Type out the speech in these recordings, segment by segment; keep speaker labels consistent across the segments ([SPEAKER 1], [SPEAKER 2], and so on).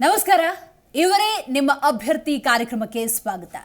[SPEAKER 1] ನಮಸ್ಕಾರ. ಇವರೇ ನಿಮ್ಮ ಅಭ್ಯರ್ಥಿ ಕಾರ್ಯಕ್ರಮಕ್ಕೆ ಸ್ವಾಗತ.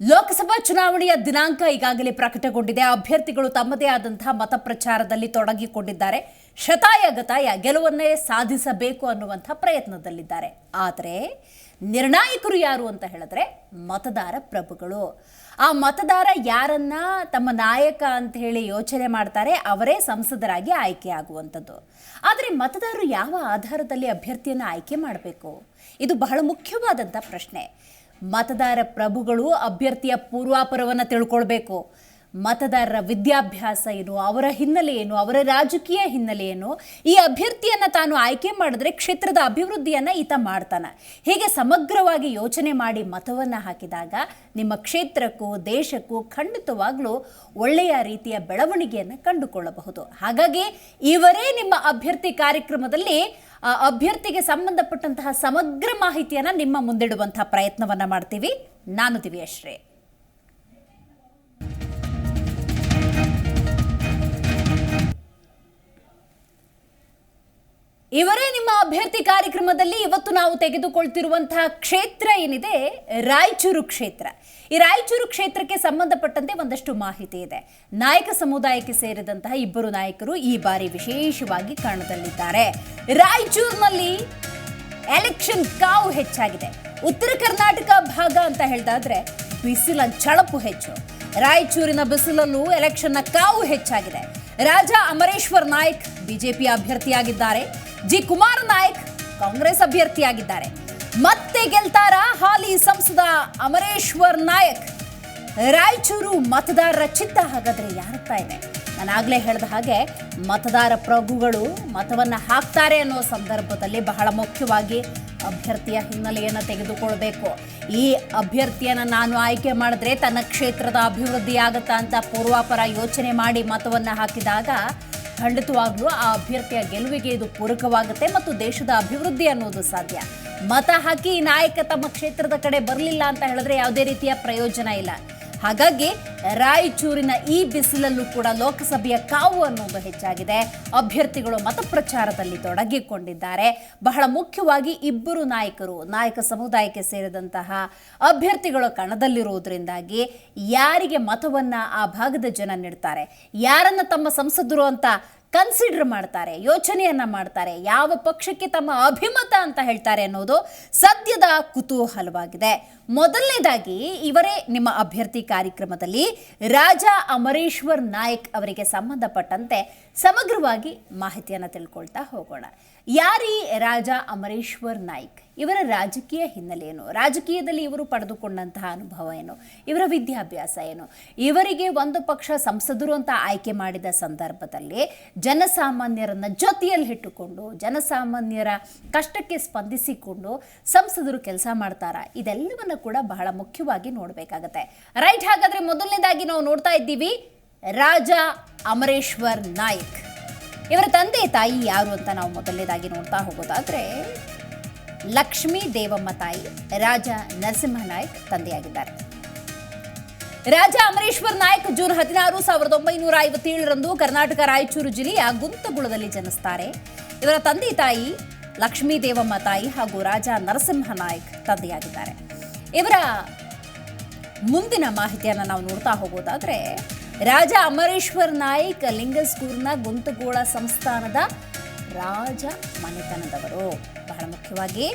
[SPEAKER 1] ಲೋಕಸಭಾ ಚುನಾವಣೆಯ ದಿನಾಂಕ ಈಗಾಗಲೇ ಪ್ರಕಟಗೊಂಡಿದೆ. ಅಭ್ಯರ್ಥಿಗಳು ತಮ್ಮದೇ ಆದಂತಹ ಮತ ಪ್ರಚಾರದಲ್ಲಿ ತೊಡಗಿಕೊಂಡಿದ್ದಾರೆ. ಶತಾಯ ಗತಾಯ ಗೆಲುವನ್ನೇ ಸಾಧಿಸಬೇಕು ಅನ್ನುವಂಥ ಪ್ರಯತ್ನದಲ್ಲಿದ್ದಾರೆ. ಆದರೆ ನಿರ್ಣಾಯಕರು ಯಾರು ಅಂತ ಹೇಳಿದ್ರೆ ಮತದಾರ ಪ್ರಭುಗಳು. ಆ ಮತದಾರ ಯಾರನ್ನ ತಮ್ಮ ನಾಯಕ ಅಂತ ಹೇಳಿ ಯೋಚನೆ ಮಾಡ್ತಾರೆ, ಅವರೇ ಸಂಸದರಾಗಿ ಆಯ್ಕೆ ಆಗುವಂಥದ್ದು ಆದರೆ ಮತದಾರರು ಯಾವ ಆಧಾರದಲ್ಲಿ ಅಭ್ಯರ್ಥಿಯನ್ನು ಆಯ್ಕೆ ಮಾಡಬೇಕು? ಇದು ಬಹಳ ಮುಖ್ಯವಾದಂಥ ಪ್ರಶ್ನೆ. ಮತದಾರ ಪ್ರಭುಗಳು ಅಭ್ಯರ್ಥಿಯ ಪೂರ್ವಾಪರವನ್ನು ತಿಳ್ಕೊಳ್ಬೇಕು. ಮತದಾರರ ವಿದ್ಯಾಭ್ಯಾಸ ಏನು, ಅವರ ಹಿನ್ನೆಲೆ ಏನು, ಅವರ ರಾಜಕೀಯ ಹಿನ್ನೆಲೆ ಏನು, ಈ ಅಭ್ಯರ್ಥಿಯನ್ನು ತಾನು ಆಯ್ಕೆ ಮಾಡಿದ್ರೆ ಕ್ಷೇತ್ರದ ಅಭಿವೃದ್ಧಿಯನ್ನು ಈತ ಮಾಡ್ತಾನೆ. ಹೀಗೆ ಸಮಗ್ರವಾಗಿ ಯೋಚನೆ ಮಾಡಿ ಮತವನ್ನು ಹಾಕಿದಾಗ ನಿಮ್ಮ ಕ್ಷೇತ್ರಕ್ಕೂ ದೇಶಕ್ಕೂ ಖಂಡಿತವಾಗ್ಲೂ ಒಳ್ಳೆಯ ರೀತಿಯ ಬೆಳವಣಿಗೆಯನ್ನು ಕಂಡುಕೊಳ್ಳಬಹುದು. ಹಾಗಾಗಿ ಇವರೇ ನಿಮ್ಮ ಅಭ್ಯರ್ಥಿ ಕಾರ್ಯಕ್ರಮದಲ್ಲಿ, ಆ, ಅಭ್ಯರ್ಥಿಗೆ ಸಂಬಂಧಪಟ್ಟಂತಹ ಸಮಗ್ರ ಮಾಹಿತಿಯನ್ನು ನಿಮ್ಮ ಮುಂದಿಡುವಂತಹ ಪ್ರಯತ್ನವನ್ನು ಮಾಡ್ತೀವಿ. ನಾನು ದಿವ್ಯಶ್ರೀ. ಇವರೇ ನಿಮ್ಮ ಅಭ್ಯರ್ಥಿ ಕಾರ್ಯಕ್ರಮದಲ್ಲಿ ಇವತ್ತು ನಾವು ತೆಗೆದುಕೊಳ್ತಿರುವಂತಹ ಕ್ಷೇತ್ರ ಏನಿದೆ? ರಾಯಚೂರು ಕ್ಷೇತ್ರ. ಈ ರಾಯಚೂರು ಕ್ಷೇತ್ರಕ್ಕೆ ಸಂಬಂಧಪಟ್ಟಂತೆ ಒಂದಷ್ಟು ಮಾಹಿತಿ ಇದೆ. ನಾಯಕ ಸಮುದಾಯಕ್ಕೆ ಸೇರಿದಂತಹ ಇಬ್ಬರು ನಾಯಕರು ಈ ಬಾರಿ ವಿಶೇಷವಾಗಿ ಕಾಣದಲ್ಲಿದ್ದಾರೆ. ರಾಯಚೂರಿನಲ್ಲಿ ಎಲೆಕ್ಷನ್ ಕಾವು ಹೆಚ್ಚಾಗಿದೆ. ಉತ್ತರ ಕರ್ನಾಟಕ ಭಾಗ ಅಂತ ಹೇಳ್ದಾದ್ರೆ ಬಿಸಿಲ ಚಳಪು ಹೆಚ್ಚು. ರಾಯಚೂರಿನ ಬಿಸಿಲಲ್ಲೂ ಎಲೆಕ್ಷನ್ನ ಕಾವು ಹೆಚ್ಚಾಗಿದೆ. ರಾಜಾ ಅಮರೇಶ್ವರ್ ನಾಯಕ್ ಬಿಜೆಪಿ ಅಭ್ಯರ್ಥಿಯಾಗಿದ್ದಾರೆ. ಜಿ ಕುಮಾರ್ ನಾಯಕ್ ಕಾಂಗ್ರೆಸ್ ಅಭ್ಯರ್ಥಿಯಾಗಿದ್ದಾರೆ. ಮತ್ತೆ ಗೆಲ್ತಾರ ಹಾಲಿ ಸಂಸದ ಅಮರೇಶ್ವರ್ ನಾಯಕ್? ರಾಯಚೂರು ಮತದಾರರ ಚಿತ್ತ ಹಾಗಾದ್ರೆ ಯಾರತ್ತಾ ಇದೆ? ನಾನಾಗಲೇ ಹೇಳಿದ ಹಾಗೆ ಮತದಾರ ಪ್ರಭುಗಳು ಮತವನ್ನು ಹಾಕ್ತಾರೆ ಅನ್ನೋ ಸಂದರ್ಭದಲ್ಲಿ ಬಹಳ ಮುಖ್ಯವಾಗಿ ಅಭ್ಯರ್ಥಿಯ ಹಿನ್ನೆಲೆಯನ್ನು ತೆಗೆದುಕೊಳ್ಬೇಕು. ಈ ಅಭ್ಯರ್ಥಿಯನ್ನು ನಾನು ಆಯ್ಕೆ ಮಾಡಿದ್ರೆ ತನ್ನ ಕ್ಷೇತ್ರದ ಅಭಿವೃದ್ಧಿ ಆಗತ್ತಾ ಅಂತ ಪೂರ್ವಾಪರ ಯೋಚನೆ ಮಾಡಿ ಮತವನ್ನು ಹಾಕಿದಾಗ ಖಂಡಿತವಾಗ್ಲೂ ಆ ಅಭ್ಯರ್ಥಿಯ ಗೆಲುವಿಗೆ ಇದು ಪೂರಕವಾಗುತ್ತೆ ಮತ್ತು ದೇಶದ ಅಭಿವೃದ್ಧಿ ಅನ್ನೋದು ಸಾಧ್ಯ. ಮತ ಹಾಕಿ ನಾಯಕ ತಮ್ಮ ಕ್ಷೇತ್ರದ ಕಡೆ ಬರಲಿಲ್ಲ ಅಂತ ಹೇಳಿದ್ರೆ ಯಾವುದೇ ರೀತಿಯ ಪ್ರಯೋಜನ ಇಲ್ಲ. ಹಾಗಾಗಿ ರಾಯಚೂರಿನ ಈ ಬಿಸಿಲಲ್ಲೂ ಕೂಡ ಲೋಕಸಭೆಯ ಕಾವು ಅನ್ನೋದು ಹೆಚ್ಚಾಗಿದೆ. ಅಭ್ಯರ್ಥಿಗಳು ಮತಪ್ರಚಾರದಲ್ಲಿ ತೊಡಗಿಕೊಂಡಿದ್ದಾರೆ. ಬಹಳ ಮುಖ್ಯವಾಗಿ ಇಬ್ಬರು ನಾಯಕರು, ನಾಯಕ ಸಮುದಾಯಕ್ಕೆ ಸೇರಿದಂತಹ ಅಭ್ಯರ್ಥಿಗಳು ಕಣದಲ್ಲಿರುವುದರಿಂದಾಗಿ ಯಾರಿಗೆ ಮತವನ್ನ ಆ ಭಾಗದ ಜನ ನೀಡ್ತಾರೆ? ಯಾರನ್ನ ತಮ್ಮ ಸಂಸದರು ಅಂತ ಕನ್ಸಿಡರ್ ಮಾಡ್ತಾರೆ, ಯೋಚನೆಯನ್ನು ಮಾಡ್ತಾರೆ, ಯಾವ ಪಕ್ಷಕ್ಕೆ ತಮ್ಮ ಅಭಿಮತ ಅಂತ ಹೇಳ್ತಾರೆ ಅನ್ನೋದು ಸದ್ಯದ ಕುತೂಹಲವಾಗಿದೆ. ಮೊದಲನೇದಾಗಿ ಇವರೇ ನಿಮ್ಮ ಅಭ್ಯರ್ಥಿ ಕಾರ್ಯಕ್ರಮದಲ್ಲಿ ರಾಜಾ ಅಮರೇಶ್ವರ್ ನಾಯಕ್ ಅವರಿಗೆ ಸಂಬಂಧಪಟ್ಟಂತೆ ಸಮಗ್ರವಾಗಿ ಮಾಹಿತಿಯನ್ನು ತಿಳ್ಕೊಳ್ತಾ ಹೋಗೋಣ. ಯಾರೀ ರಾಜಾ ಅಮರೇಶ್ವರ್ ನಾಯ್ಕ್? ಇವರ ರಾಜಕೀಯ ಹಿನ್ನೆಲೆ ಏನು? ರಾಜಕೀಯದಲ್ಲಿ ಇವರು ಪಡೆದುಕೊಂಡಂತಹ ಅನುಭವ ಏನು? ಇವರ ವಿದ್ಯಾಭ್ಯಾಸ ಏನು? ಇವರಿಗೆ ಒಂದು ಪಕ್ಷ ಸಂಸದರು ಅಂತ ಆಯ್ಕೆ ಮಾಡಿದ ಸಂದರ್ಭದಲ್ಲಿ ಜನಸಾಮಾನ್ಯರನ್ನು ಜೊತೆಯಲ್ಲಿ ಇಟ್ಟುಕೊಂಡು, ಜನಸಾಮಾನ್ಯರ ಕಷ್ಟಕ್ಕೆ ಸ್ಪಂದಿಸಿಕೊಂಡು ಸಂಸದರು ಕೆಲಸ ಮಾಡ್ತಾರ? ಇದೆಲ್ಲವನ್ನು ಕೂಡ ಬಹಳ ಮುಖ್ಯವಾಗಿ ನೋಡಬೇಕಾಗತ್ತೆ. ರೈಟ್ ಹಾಗಾದ್ರೆ ಮೊದಲನೇದಾಗಿ ನಾವು ನೋಡ್ತಾ ಇದ್ದೀವಿ, ರಾಜಾ ಅಮರೇಶ್ವರ್ ನಾಯ್ಕ್. ಇವರ ತಂದೆ ತಾಯಿ ಯಾರು ಅಂತ ನಾವು ಮೊದಲನೇದಾಗಿ ನೋಡ್ತಾ ಹೋಗೋದಾದ್ರೆ ಲಕ್ಷ್ಮೀ ದೇವಮ್ಮ ತಾಯಿ, ರಾಜ ನರಸಿಂಹ ನಾಯ್ಕ್ ತಂದೆಯಾಗಿದ್ದಾರೆ. ರಾಜ ಅಮರೇಶ್ವರ್ ನಾಯ್ಕ್ ಜೂನ್ ಹದಿನಾರು ಸಾವಿರದ ಒಂಬೈನೂರ ಐವತ್ತೇಳರಂದು ಕರ್ನಾಟಕ ರಾಯಚೂರು ಜಿಲ್ಲೆಯ ಗುಂತಗುಳದಲ್ಲಿ ಜನಿಸ್ತಾರೆ. ಇವರ ತಂದೆ ತಾಯಿ ಲಕ್ಷ್ಮೀ ದೇವಮ್ಮ ತಾಯಿ ಹಾಗೂ ರಾಜ ನರಸಿಂಹ ನಾಯ್ಕ್ ತಂದೆಯಾಗಿದ್ದಾರೆ. ಇವರ ಮುಂದಿನ ಮಾಹಿತಿಯನ್ನು ನಾವು ನೋಡ್ತಾ ಹೋಗೋದಾದ್ರೆ ರಾಜ ಅಮರೇಶ್ವರ್ ನಾಯ್ಕ ಲಿಂಗಸ್ಕೂರ್ನ ಗುಂತಗೋಳ ಸಂಸ್ಥಾನದ ರಾಜ ಮನೆತನದವರು. ಬಹಳ ಮುಖ್ಯವಾಗಿ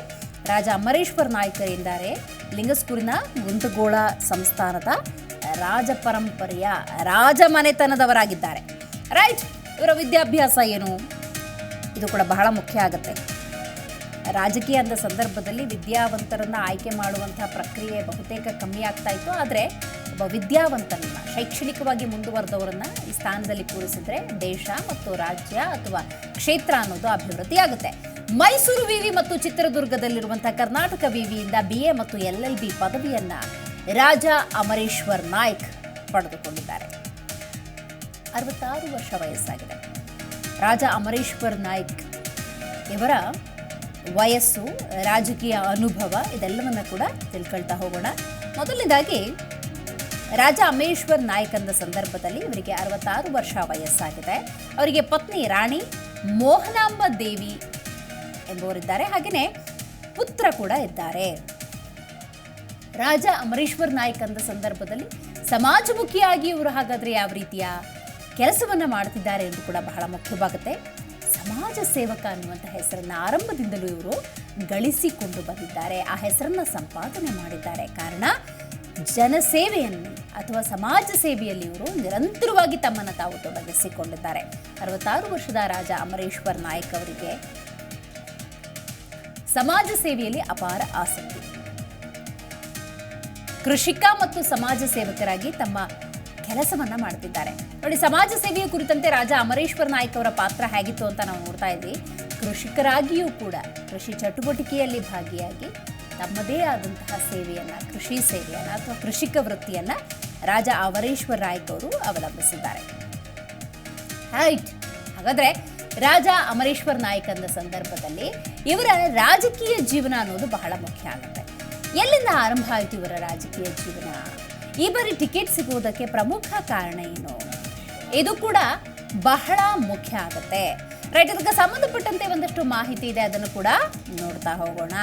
[SPEAKER 1] ರಾಜ ಅಮರೇಶ್ವರ್ ನಾಯ್ಕರಿದ್ದಾರೆ ಲಿಂಗಸ್ಕೂರಿನ ಗುಂತಗೋಳ ಸಂಸ್ಥಾನದ ರಾಜ ಪರಂಪರೆಯ ರಾಜ ಮನೆತನದವರಾಗಿದ್ದಾರೆ. ರೈಟ್, ಇವರ ವಿದ್ಯಾಭ್ಯಾಸ ಏನು? ಇದು ಕೂಡ ಬಹಳ ಮುಖ್ಯ ಆಗುತ್ತೆ. ರಾಜಕೀಯ ಅಂದ ಸಂದರ್ಭದಲ್ಲಿ ವಿದ್ಯಾವಂತರನ್ನು ಆಯ್ಕೆ ಮಾಡುವಂತಹ ಪ್ರಕ್ರಿಯೆ ಬಹುತೇಕ ಕಮ್ಮಿ ಆಗ್ತಾ ಇತ್ತು, ಆದರೆ ಒಬ್ಬ ವಿದ್ಯಾವಂತನನ್ನ ಶೈಕ್ಷಣಿಕವಾಗಿ ಮುಂದುವರೆದವರನ್ನ ಈ ಸ್ಥಾನದಲ್ಲಿ ಕೂರಿಸಿದ್ರೆ ದೇಶ ಮತ್ತು ರಾಜ್ಯ ಅಥವಾ ಕ್ಷೇತ್ರ ಅನ್ನೋದು ಅಭಿವೃದ್ಧಿ ಆಗುತ್ತೆ ಮೈಸೂರು ವಿವಿ ಮತ್ತು ಚಿತ್ರದುರ್ಗದಲ್ಲಿರುವಂತಹ ಕರ್ನಾಟಕ ವಿವಿಯಿಂದ ಬಿ ಎ ಮತ್ತು ಎಲ್ ಎಲ್ ಬಿ ಪದವಿಯನ್ನ ರಾಜ ಅಮರೇಶ್ವರ್ ನಾಯ್ಕ್ ಪಡೆದುಕೊಂಡಿದ್ದಾರೆ. ಅರವತ್ತಾರು ವರ್ಷ ವಯಸ್ಸಾಗಿದೆ. ರಾಜ ಅಮರೇಶ್ವರ್ ನಾಯ್ಕ್ ಇವರ ವಯಸ್ಸು, ರಾಜಕೀಯ ಅನುಭವ ಇದೆಲ್ಲವನ್ನ ಕೂಡ ತಿಳ್ಕೊಳ್ತಾ ಹೋಗೋಣ. ಮೊದಲನೇದಾಗಿ ರಾಜ ಅಮೇಶ್ವರ್ ನಾಯಕನ ಸಂದರ್ಭದಲ್ಲಿ ಇವರಿಗೆ ಅರವತ್ತಾರು ವರ್ಷ ವಯಸ್ಸಾಗಿದೆ. ಅವರಿಗೆ ಪತ್ನಿ ರಾಣಿ ಮೋಹನಾಂಬ ದೇವಿ ಎಂಬುವರಿದ್ದಾರೆ. ಹಾಗೆಯೇ ಪುತ್ರ ಕೂಡ ಇದ್ದಾರೆ. ರಾಜ ಅಮರೇಶ್ವರ್ ನಾಯಕ್ ಅಂದ ಸಂದರ್ಭದಲ್ಲಿ ಸಮಾಜಮುಖಿಯಾಗಿ ಇವರು ಹಾಗಾದರೆ ಯಾವ ರೀತಿಯ ಕೆಲಸವನ್ನು ಮಾಡ್ತಿದ್ದಾರೆ ಎಂದು ಕೂಡ ಬಹಳ ಮುಖ್ಯವಾಗುತ್ತೆ ಸಮಾಜ ಸೇವಕ ಅನ್ನುವಂಥ ಹೆಸರನ್ನು ಆರಂಭದಿಂದಲೂ ಇವರು ಗಳಿಸಿಕೊಂಡು ಬಂದಿದ್ದಾರೆ. ಆ ಹೆಸರನ್ನು ಸಂಪಾದನೆ ಮಾಡಿದ್ದಾರೆ. ಕಾರಣ ಜನಸೇವೆಯನ್ನು ಅಥವಾ ಸಮಾಜ ಸೇವೆಯಲ್ಲಿ ಇವರು ನಿರಂತರವಾಗಿ ತಮ್ಮನ್ನು ತಾವು ತೊಡಗಿಸಿಕೊಂಡಿದ್ದಾರೆ. ಅರವತ್ತಾರು ವರ್ಷದ ರಾಜ ಅಮರೇಶ್ವರ್ ನಾಯಕ್ ಅವರಿಗೆ ಸಮಾಜ ಸೇವೆಯಲ್ಲಿ ಅಪಾರ ಆಸಕ್ತಿ. ಕೃಷಿಕ ಮತ್ತು ಸಮಾಜ ಸೇವಕರಾಗಿ ತಮ್ಮ ಕೆಲಸವನ್ನ ಮಾಡ್ತಿದ್ದಾರೆ. ನೋಡಿ, ಸಮಾಜ ಸೇವೆಯ ಕುರಿತಂತೆ ರಾಜ ಅಮರೇಶ್ವರ ನಾಯಕ್ ಅವರ ಪಾತ್ರ ಹೇಗಿತ್ತು ಅಂತ ನಾವು ನೋಡ್ತಾ ಇದ್ವಿ. ಕೃಷಿಕರಾಗಿಯೂ ಕೂಡ ಕೃಷಿ ಚಟುವಟಿಕೆಯಲ್ಲಿ ಭಾಗಿಯಾಗಿ ತಮ್ಮದೇ ಆದಂತಹ ಸೇವೆಯನ್ನ, ಕೃಷಿ ಸೇವೆಯನ್ನ ಅಥವಾ ಕೃಷಿಕ ವೃತ್ತಿಯನ್ನ ರಾಜ ಅವರೇಶ್ವರ ನಾಯ್ಕ್ ಅವರು ಅವಲಂಬಿಸಿದ್ದಾರೆ ಹಾಗಾದ್ರೆ ರಾಜ ಅಮರೇಶ್ವರ್ ನಾಯ್ಕ್ ಅಂದ ಸಂದರ್ಭದಲ್ಲಿ ಇವರ ರಾಜಕೀಯ ಜೀವನ ಅನ್ನೋದು ಬಹಳ ಮುಖ್ಯ ಆಗುತ್ತೆ. ಎಲ್ಲಿಂದ ಆರಂಭ ಆಯಿತು ಇವರ ರಾಜಕೀಯ ಜೀವನ? ಈ ಬಾರಿ ಟಿಕೆಟ್ ಸಿಗುವುದಕ್ಕೆ ಪ್ರಮುಖ ಕಾರಣ ಏನು? ಇದು ಕೂಡ ಬಹಳ ಮುಖ್ಯ ಆಗುತ್ತೆ. ರೈಟ್ ಇದಕ್ಕೆ ಸಂಬಂಧಪಟ್ಟಂತೆ ಒಂದಷ್ಟು ಮಾಹಿತಿ ಇದೆ, ಅದನ್ನು ಕೂಡ ನೋಡ್ತಾ ಹೋಗೋಣ.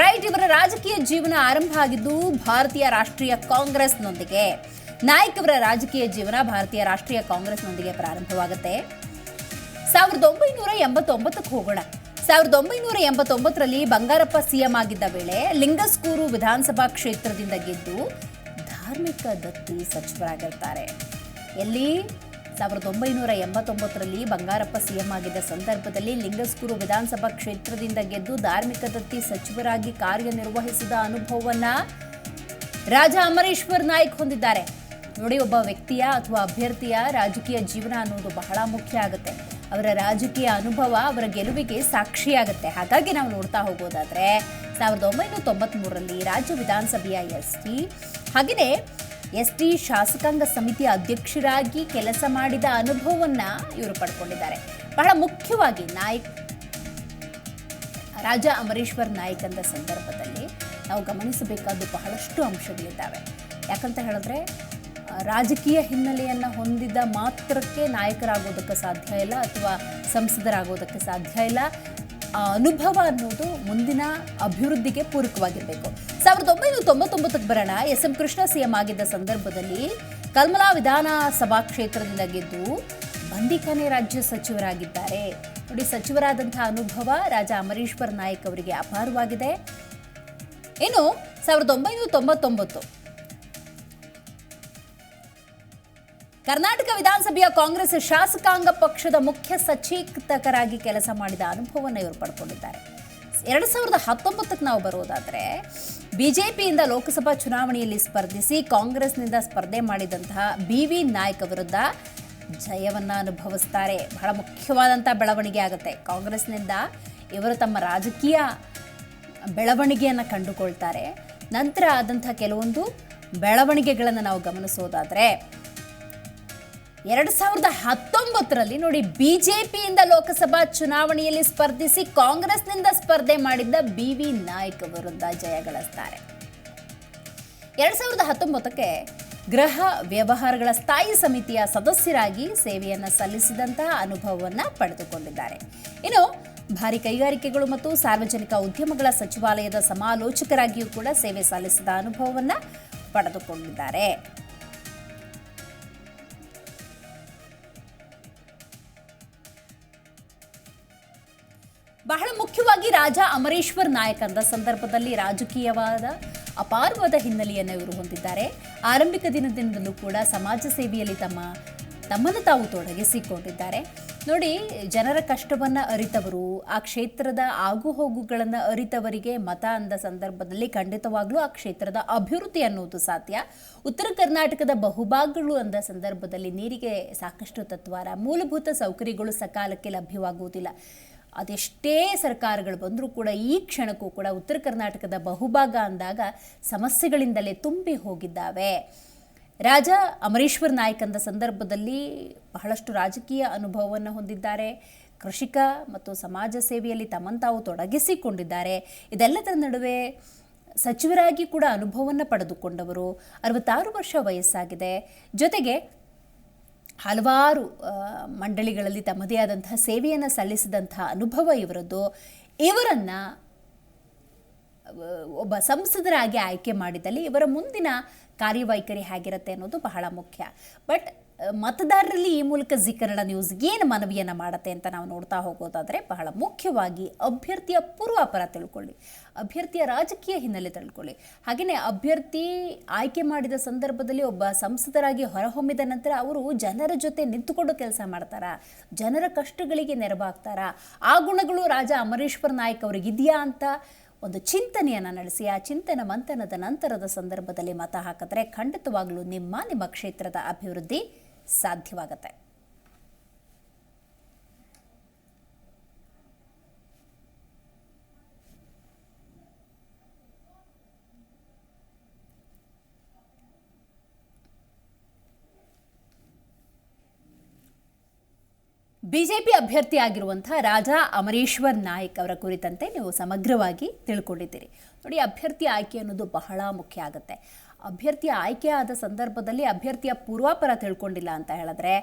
[SPEAKER 1] ರೈಟ್, ಇವರ ರಾಜಕೀಯ ಜೀವನ ಆರಂಭ ಆಗಿದ್ದು ಭಾರತೀಯ ರಾಷ್ಟ್ರೀಯ ಕಾಂಗ್ರೆಸ್ನೊಂದಿಗೆ. ನಾಯ್ಕ್ ಅವರ ರಾಜಕೀಯ ಜೀವನ ಭಾರತೀಯ ರಾಷ್ಟ್ರೀಯ ಕಾಂಗ್ರೆಸ್ನೊಂದಿಗೆ ಪ್ರಾರಂಭವಾಗುತ್ತೆ. ಸಾವಿರದ ಒಂಬೈನೂರ ಎಂಬತ್ತೊಂಬತ್ತಕ್ಕೆ ಹೋಗೋಣ. ಸಾವಿರದ ಒಂಬೈನೂರ ಎಂಬತ್ತೊಂಬತ್ತರಲ್ಲಿ ಬಂಗಾರಪ್ಪ ಸಿಎಂ ಆಗಿದ್ದ ವೇಳೆ ಲಿಂಗಸ್ಕೂರು ವಿಧಾನಸಭಾ ಕ್ಷೇತ್ರದಿಂದ ಗೆದ್ದು ಧಾರ್ಮಿಕ ದತ್ತಿ ಸಚಿವರಾಗಿರ್ತಾರೆ. ಎಲ್ಲಿ? ಸಾವಿರದ ಒಂಬೈನೂರ ಎಂಬತ್ತೊಂಬತ್ತರಲ್ಲಿ ಬಂಗಾರಪ್ಪ ಸಿಎಂ ಆಗಿದ್ದ ಸಂದರ್ಭದಲ್ಲಿ ಲಿಂಗಸ್ಕೂರು ವಿಧಾನಸಭಾ ಕ್ಷೇತ್ರದಿಂದ ಗೆದ್ದು ಧಾರ್ಮಿಕ ದತ್ತಿ ಸಚಿವರಾಗಿ ಕಾರ್ಯನಿರ್ವಹಿಸಿದ ಅನುಭವವನ್ನ ರಾಜ ಅಮರೇಶ್ವರ್ ನಾಯ್ಕ್ ಹೊಂದಿದ್ದಾರೆ. ನೋಡಿ, ಒಬ್ಬ ವ್ಯಕ್ತಿಯ ಅಥವಾ ಅಭ್ಯರ್ಥಿಯ ರಾಜಕೀಯ ಜೀವನ ಅನ್ನೋದು ಬಹಳ ಮುಖ್ಯ ಆಗುತ್ತೆ. ಅವರ ರಾಜಕೀಯ ಅನುಭವ ಅವರ ಗೆಲುವಿಗೆ ಸಾಕ್ಷಿಯಾಗುತ್ತೆ. ಹಾಗಾಗಿ ನಾವು ನೋಡ್ತಾ ಹೋಗೋದಾದ್ರೆ, ಸಾವಿರದ ಒಂಬೈನೂರ ತೊಂಬತ್ಮೂರರಲ್ಲಿ ರಾಜ್ಯ ವಿಧಾನಸಭೆಯ ಎಸ್ ಟಿ, ಹಾಗೆಯೇ ಎಸ್ ಟಿ ಶಾಸಕಾಂಗ ಸಮಿತಿಯ ಅಧ್ಯಕ್ಷರಾಗಿ ಕೆಲಸ ಮಾಡಿದ ಅನುಭವವನ್ನ ಇವರು ಪಡ್ಕೊಂಡಿದ್ದಾರೆ. ಬಹಳ ಮುಖ್ಯವಾಗಿ ನಾಯಕ್ ರಾಜ ಅಮರೇಶ್ವರ್ ನಾಯಕ್ ಅಂದ ಸಂದರ್ಭದಲ್ಲಿ ನಾವು ಗಮನಿಸಬೇಕಾದ ಬಹಳಷ್ಟು ಅಂಶಗಳಿದ್ದಾವೆ. ಯಾಕಂತ ಹೇಳಿದ್ರೆ ರಾಜಕೀಯ ಹಿನ್ನೆಲೆಯನ್ನು ಹೊಂದಿದ ಮಾತ್ರಕ್ಕೆ ನಾಯಕರಾಗೋದಕ್ಕೆ ಸಾಧ್ಯ ಇಲ್ಲ ಅಥವಾ ಸಂಸದರಾಗೋದಕ್ಕೆ ಸಾಧ್ಯ ಇಲ್ಲ. ಅನುಭವ ಅನ್ನೋದು ಮುಂದಿನ ಅಭಿವೃದ್ಧಿಗೆ ಪೂರಕವಾಗಿರಬೇಕು. ಸಾವಿರದ ಒಂಬೈನೂರ ತೊಂಬತ್ತೊಂಬತ್ತಕ್ಕೆ ಬರೋಣ. ಎಸ್ ಎಂ ಕೃಷ್ಣ ಸಿಎಂ ಆಗಿದ್ದ ಸಂದರ್ಭದಲ್ಲಿ ಕಲ್ಮಲಾ ವಿಧಾನಸಭಾ ಕ್ಷೇತ್ರದಿಂದ ಗೆದ್ದು ಬಂದಿಖಾನೆ ರಾಜ್ಯ ಸಚಿವರಾಗಿದ್ದಾರೆ. ನೋಡಿ, ಸಚಿವರಾದಂತಹ ಅನುಭವ ರಾಜ ಅಮರೀಶ್ವರ್ ನಾಯಕ್ ಅವರಿಗೆ ಅಪಾರವಾಗಿದೆ. ಇನ್ನು ಸಾವಿರದ ಒಂಬೈನೂರ ತೊಂಬತ್ತೊಂಬತ್ತು. ಕರ್ನಾಟಕ ವಿಧಾನಸಭೆಯ ಕಾಂಗ್ರೆಸ್ ಶಾಸಕಾಂಗ ಪಕ್ಷದ ಮುಖ್ಯ ಸಚೇತಕರಾಗಿ ಕೆಲಸ ಮಾಡಿದ ಅನುಭವವನ್ನು ಇವರು ಪಡ್ಕೊಂಡಿದ್ದಾರೆ. ಎರಡು ಸಾವಿರದ ಹತ್ತೊಂಬತ್ತಕ್ಕೆ ನಾವು ಬರೋದಾದರೆ ಬಿ ಜೆ ಪಿಯಿಂದ ಲೋಕಸಭಾ ಚುನಾವಣೆಯಲ್ಲಿ ಸ್ಪರ್ಧಿಸಿ ಕಾಂಗ್ರೆಸ್ನಿಂದ ಸ್ಪರ್ಧೆ ಮಾಡಿದಂತಹ ಬಿ ವಿ ನಾಯ್ಕ್ ವಿರುದ್ಧ ಜಯವನ್ನು ಅನುಭವಿಸ್ತಾರೆ. ಬಹಳ ಮುಖ್ಯವಾದಂಥ ಬೆಳವಣಿಗೆ ಆಗುತ್ತೆ. ಕಾಂಗ್ರೆಸ್ನಿಂದ ಇವರು ತಮ್ಮ ರಾಜಕೀಯ ಬೆಳವಣಿಗೆಯನ್ನು ಕಂಡುಕೊಳ್ತಾರೆ. ನಂತರ ಆದಂಥ ಕೆಲವೊಂದು ಬೆಳವಣಿಗೆಗಳನ್ನು ನಾವು ಗಮನಿಸೋದಾದ್ರೆ ಎರಡು ಸಾವಿರದ ಹತ್ತೊಂಬತ್ತರಲ್ಲಿ ನೋಡಿ ಬಿಜೆಪಿಯಿಂದ ಲೋಕಸಭಾ ಚುನಾವಣೆಯಲ್ಲಿ ಸ್ಪರ್ಧಿಸಿ ಕಾಂಗ್ರೆಸ್ನಿಂದ ಸ್ಪರ್ಧೆ ಮಾಡಿದ್ದ ಬಿ ವಿ ನಾಯ್ಕ್ ವಿರುದ್ಧ ಜಯಗಳಿಸ್ತಾರೆ ಎರಡ್ ಸಾವಿರದ ಹತ್ತೊಂಬತ್ತಕ್ಕೆ ಗೃಹ ವ್ಯವಹಾರಗಳ ಸ್ಥಾಯಿ ಸಮಿತಿಯ ಸದಸ್ಯರಾಗಿ ಸೇವೆಯನ್ನು ಸಲ್ಲಿಸಿದಂತಹ ಅನುಭವವನ್ನು ಪಡೆದುಕೊಂಡಿದ್ದಾರೆ. ಇನ್ನು ಭಾರಿ ಕೈಗಾರಿಕೆಗಳು ಮತ್ತು ಸಾರ್ವಜನಿಕ ಉದ್ಯಮಗಳ ಸಚಿವಾಲಯದ ಸಮಾಲೋಚಕರಾಗಿಯೂ ಕೂಡ ಸೇವೆ ಸಲ್ಲಿಸಿದ ಅನುಭವವನ್ನು ಪಡೆದುಕೊಂಡಿದ್ದಾರೆ. ಮುಖ್ಯವಾಗಿ ರಾಜ ಅಮರೇಶ್ವರ್ ನಾಯಕ್ ಅಂದ ಸಂದರ್ಭದಲ್ಲಿ ರಾಜಕೀಯವಾದ ಅಪಾರವಾದ ಹಿನ್ನೆಲೆಯನ್ನು ಇವರು ಹೊಂದಿದ್ದಾರೆ. ಆರಂಭಿಕ ದಿನದಿಂದಲೂ ಕೂಡ ಸಮಾಜ ಸೇವೆಯಲ್ಲಿ ತಮ್ಮ, ತಮ್ಮನ್ನು ತಾವು ತೊಡಗಿಸಿಕೊಂಡಿದ್ದಾರೆ. ನೋಡಿ, ಜನರ ಕಷ್ಟವನ್ನು ಅರಿತವರು, ಆ ಕ್ಷೇತ್ರದ ಆಗುಹೋಗುಗಳನ್ನು ಅರಿತವರಿಗೆ ಮತ ಅಂದ ಸಂದರ್ಭದಲ್ಲಿ ಖಂಡಿತವಾಗ್ಲೂ ಆ ಕ್ಷೇತ್ರದ ಅಭಿವೃದ್ಧಿ ಅನ್ನೋದು ಸಾಧ್ಯ. ಉತ್ತರ ಕರ್ನಾಟಕದ ಬಹುಭಾಗಗಳು ಅಂದ ಸಂದರ್ಭದಲ್ಲಿ ನೀರಿಗೆ ಸಾಕಷ್ಟು ತತ್ವಾರ, ಮೂಲಭೂತ ಸೌಕರ್ಯಗಳು ಸಕಾಲಕ್ಕೆ ಲಭ್ಯವಾಗುವುದಿಲ್ಲ. ಅದೆಷ್ಟೇ ಸರ್ಕಾರಗಳು ಬಂದರೂ ಕೂಡ ಈ ಕ್ಷಣಕ್ಕೂ ಕೂಡ ಉತ್ತರ ಕರ್ನಾಟಕದ ಬಹುಭಾಗ ಅಂದಾಗ ಸಮಸ್ಯೆಗಳಿಂದಲೇ ತುಂಬಿ ಹೋಗಿದ್ದಾವೆ. ರಾಜ ಅಮರೇಶ್ವರ್ ನಾಯ್ಕ್ ಅಂದ ಸಂದರ್ಭದಲ್ಲಿ ಬಹಳಷ್ಟು ರಾಜಕೀಯ ಅನುಭವವನ್ನು ಹೊಂದಿದ್ದಾರೆ. ಕೃಷಿಕ ಮತ್ತು ಸಮಾಜ ಸೇವೆಯಲ್ಲಿ ತಮ್ಮಂತಾವು ತಾವು ತೊಡಗಿಸಿಕೊಂಡಿದ್ದಾರೆ. ಇದೆಲ್ಲದರ ನಡುವೆ ಸಚಿವರಾಗಿ ಕೂಡ ಅನುಭವವನ್ನು ಪಡೆದುಕೊಂಡವರು. ಅರವತ್ತಾರು ವರ್ಷ ವಯಸ್ಸಾಗಿದೆ. ಜೊತೆಗೆ ಹಲವಾರು ಮಂಡಳಿಗಳಲ್ಲಿ ತಮ್ಮದೇ ಆದಂತಹ ಸೇವೆಯನ್ನು ಸಲ್ಲಿಸಿದಂತಹ ಅನುಭವ ಇವರದ್ದು. ಇವರನ್ನು ಒಬ್ಬ ಸಂಸದರಾಗಿ ಆಯ್ಕೆ ಮಾಡಿದಲ್ಲಿ ಇವರ ಮುಂದಿನ ಕಾರ್ಯವೈಖರಿ ಹೇಗಿರುತ್ತೆ ಅನ್ನೋದು ಬಹಳ ಮುಖ್ಯ. ಬಟ್ ಮತದಾರರಲ್ಲಿ ಈ ಮೂಲಕ ಜಿ ಕನ್ನಡ ನ್ಯೂಸ್ ಏನು ಮನವಿಯನ್ನು ಮಾಡುತ್ತೆ ಅಂತ ನಾವು ನೋಡ್ತಾ ಹೋಗೋದಾದರೆ ಬಹಳ ಮುಖ್ಯವಾಗಿ ಅಭ್ಯರ್ಥಿಯ ಪೂರ್ವಾಪರ ತಿಳ್ಕೊಳ್ಳಿ. ಅಭ್ಯರ್ಥಿಯ ರಾಜಕೀಯ ಹಿನ್ನೆಲೆ ತಿಳ್ಕೊಳ್ಳಿ. ಹಾಗೆಯೇ ಅಭ್ಯರ್ಥಿ ಆಯ್ಕೆ ಮಾಡಿದ ಸಂದರ್ಭದಲ್ಲಿ ಒಬ್ಬ ಸಂಸದರಾಗಿ ಹೊರಹೊಮ್ಮಿದ ನಂತರ ಅವರು ಜನರ ಜೊತೆ ನಿಂತುಕೊಂಡು ಕೆಲಸ ಮಾಡ್ತಾರಾ? ಜನರ ಕಷ್ಟಗಳಿಗೆ ನೆರವಾಗ್ತಾರಾ? ಆ ಗುಣಗಳು ರಾಜ ಅಮರೇಶ್ವರ ನಾಯ್ಕ ಅವರಿಗಿದೆಯಾ ಅಂತ ಒಂದು ಚಿಂತನೆಯನ್ನು ನಡೆಸಿ, ಆ ಚಿಂತನ ಮಂಥನದ ನಂತರದ ಸಂದರ್ಭದಲ್ಲಿ ಮತ ಹಾಕಿದ್ರೆ ಖಂಡಿತವಾಗಲೂ ನಿಮ್ಮ ನಿಮ್ಮ ಕ್ಷೇತ್ರದ ಅಭಿವೃದ್ಧಿ ಸಾಧ್ಯವಾಗುತ್ತೆ. ಬಿಜೆಪಿ ಅಭ್ಯರ್ಥಿ ಆಗಿರುವಂತಹ ರಾಜಾ ಅಮರೇಶ್ವರ್ ನಾಯಕ್ ಅವರ ಕುರಿತಂತೆ ನೀವು ಸಮಗ್ರವಾಗಿ ತಿಳ್ಕೊಂಡಿದ್ದೀರಿ. ನೋಡಿ, ಅಭ್ಯರ್ಥಿ ಆಯ್ಕೆ ಅನ್ನೋದು ಬಹಳ ಮುಖ್ಯ ಆಗುತ್ತೆ. ಅಭ್ಯರ್ಥಿ ಆಯ್ಕೆ ಆದ ಸಂದರ್ಭದಲ್ಲಿ ಅಭ್ಯರ್ಥಿಯ ಪೂರ್ವಾಪರ ತಿಳ್ಕೊಂಡಿಲ್ಲ ಅಂತ ಹೇಳಿದ್ರೆ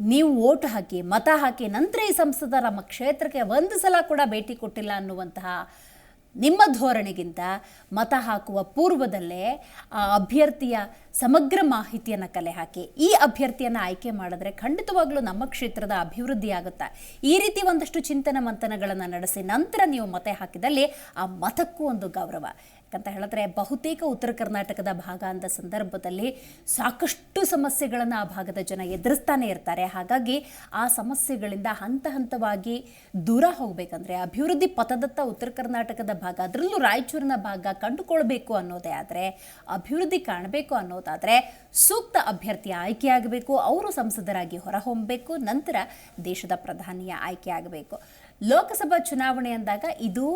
[SPEAKER 1] ನೀವು ಓಟ್ ಹಾಕಿ, ಮತ ಹಾಕಿ, ನಂತರ ಈ ಸಂಸದ ನಮ್ಮ ಕ್ಷೇತ್ರಕ್ಕೆ ಒಂದು ಸಲ ಕೂಡ ಭೇಟಿ ಕೊಟ್ಟಿಲ್ಲ ಅನ್ನುವಂತಹ ನಿಮ್ಮ ಧೋರಣೆಗಿಂತ ಮತ ಹಾಕುವ ಪೂರ್ವದಲ್ಲೇ ಆ ಅಭ್ಯರ್ಥಿಯ ಸಮಗ್ರ ಮಾಹಿತಿಯನ್ನು ಕಲೆ ಹಾಕಿ, ಈ ಅಭ್ಯರ್ಥಿಯನ್ನು ಆಯ್ಕೆ ಮಾಡಿದ್ರೆ ಖಂಡಿತವಾಗ್ಲೂ ನಮ್ಮ ಕ್ಷೇತ್ರದ ಅಭಿವೃದ್ಧಿ ಆಗುತ್ತಾ? ಈ ರೀತಿ ಒಂದಷ್ಟು ಚಿಂತನ ಮಂಥನಗಳನ್ನು ನಡೆಸಿ ನಂತರ ನೀವು ಮತ ಹಾಕಿದಲ್ಲಿ ಆ ಮತಕ್ಕೂ ಒಂದು ಗೌರವ. ಯಾಕಂತ ಹೇಳಿದ್ರೆ ಬಹುತೇಕ ಉತ್ತರ ಕರ್ನಾಟಕದ ಭಾಗ ಅಂದ ಸಂದರ್ಭದಲ್ಲಿ ಸಾಕಷ್ಟು ಸಮಸ್ಯೆಗಳನ್ನು ಆ ಭಾಗದ ಜನ ಎದುರಿಸ್ತಾನೆ ಇರ್ತಾರೆ. ಹಾಗಾಗಿ ಆ ಸಮಸ್ಯೆಗಳಿಂದ ಹಂತ ಹಂತವಾಗಿ ದೂರ ಹೋಗಬೇಕಂದ್ರೆ ಅಭಿವೃದ್ಧಿ ಪಥದತ್ತ ಉತ್ತರ ಕರ್ನಾಟಕದ ಭಾಗ, ಅದರಲ್ಲೂ ರಾಯಚೂರಿನ ಭಾಗ ಕಂಡುಕೊಳ್ಬೇಕು ಅನ್ನೋದೇ ಆದರೆ, ಅಭಿವೃದ್ಧಿ ಕಾಣಬೇಕು ಅನ್ನೋದಾದರೆ ಸೂಕ್ತ ಅಭ್ಯರ್ಥಿ ಆಯ್ಕೆಯಾಗಬೇಕು ಅವರು ಸಂಸದರಾಗಿ ಹೊರಹೊಮ್ಮಬೇಕು ನಂತರ ದೇಶದ ಪ್ರಧಾನಿಯ ಆಯ್ಕೆಯಾಗಬೇಕು ಲೋಕಸಭಾ ಚುನಾವಣೆ ಅಂದಾಗ ಇದು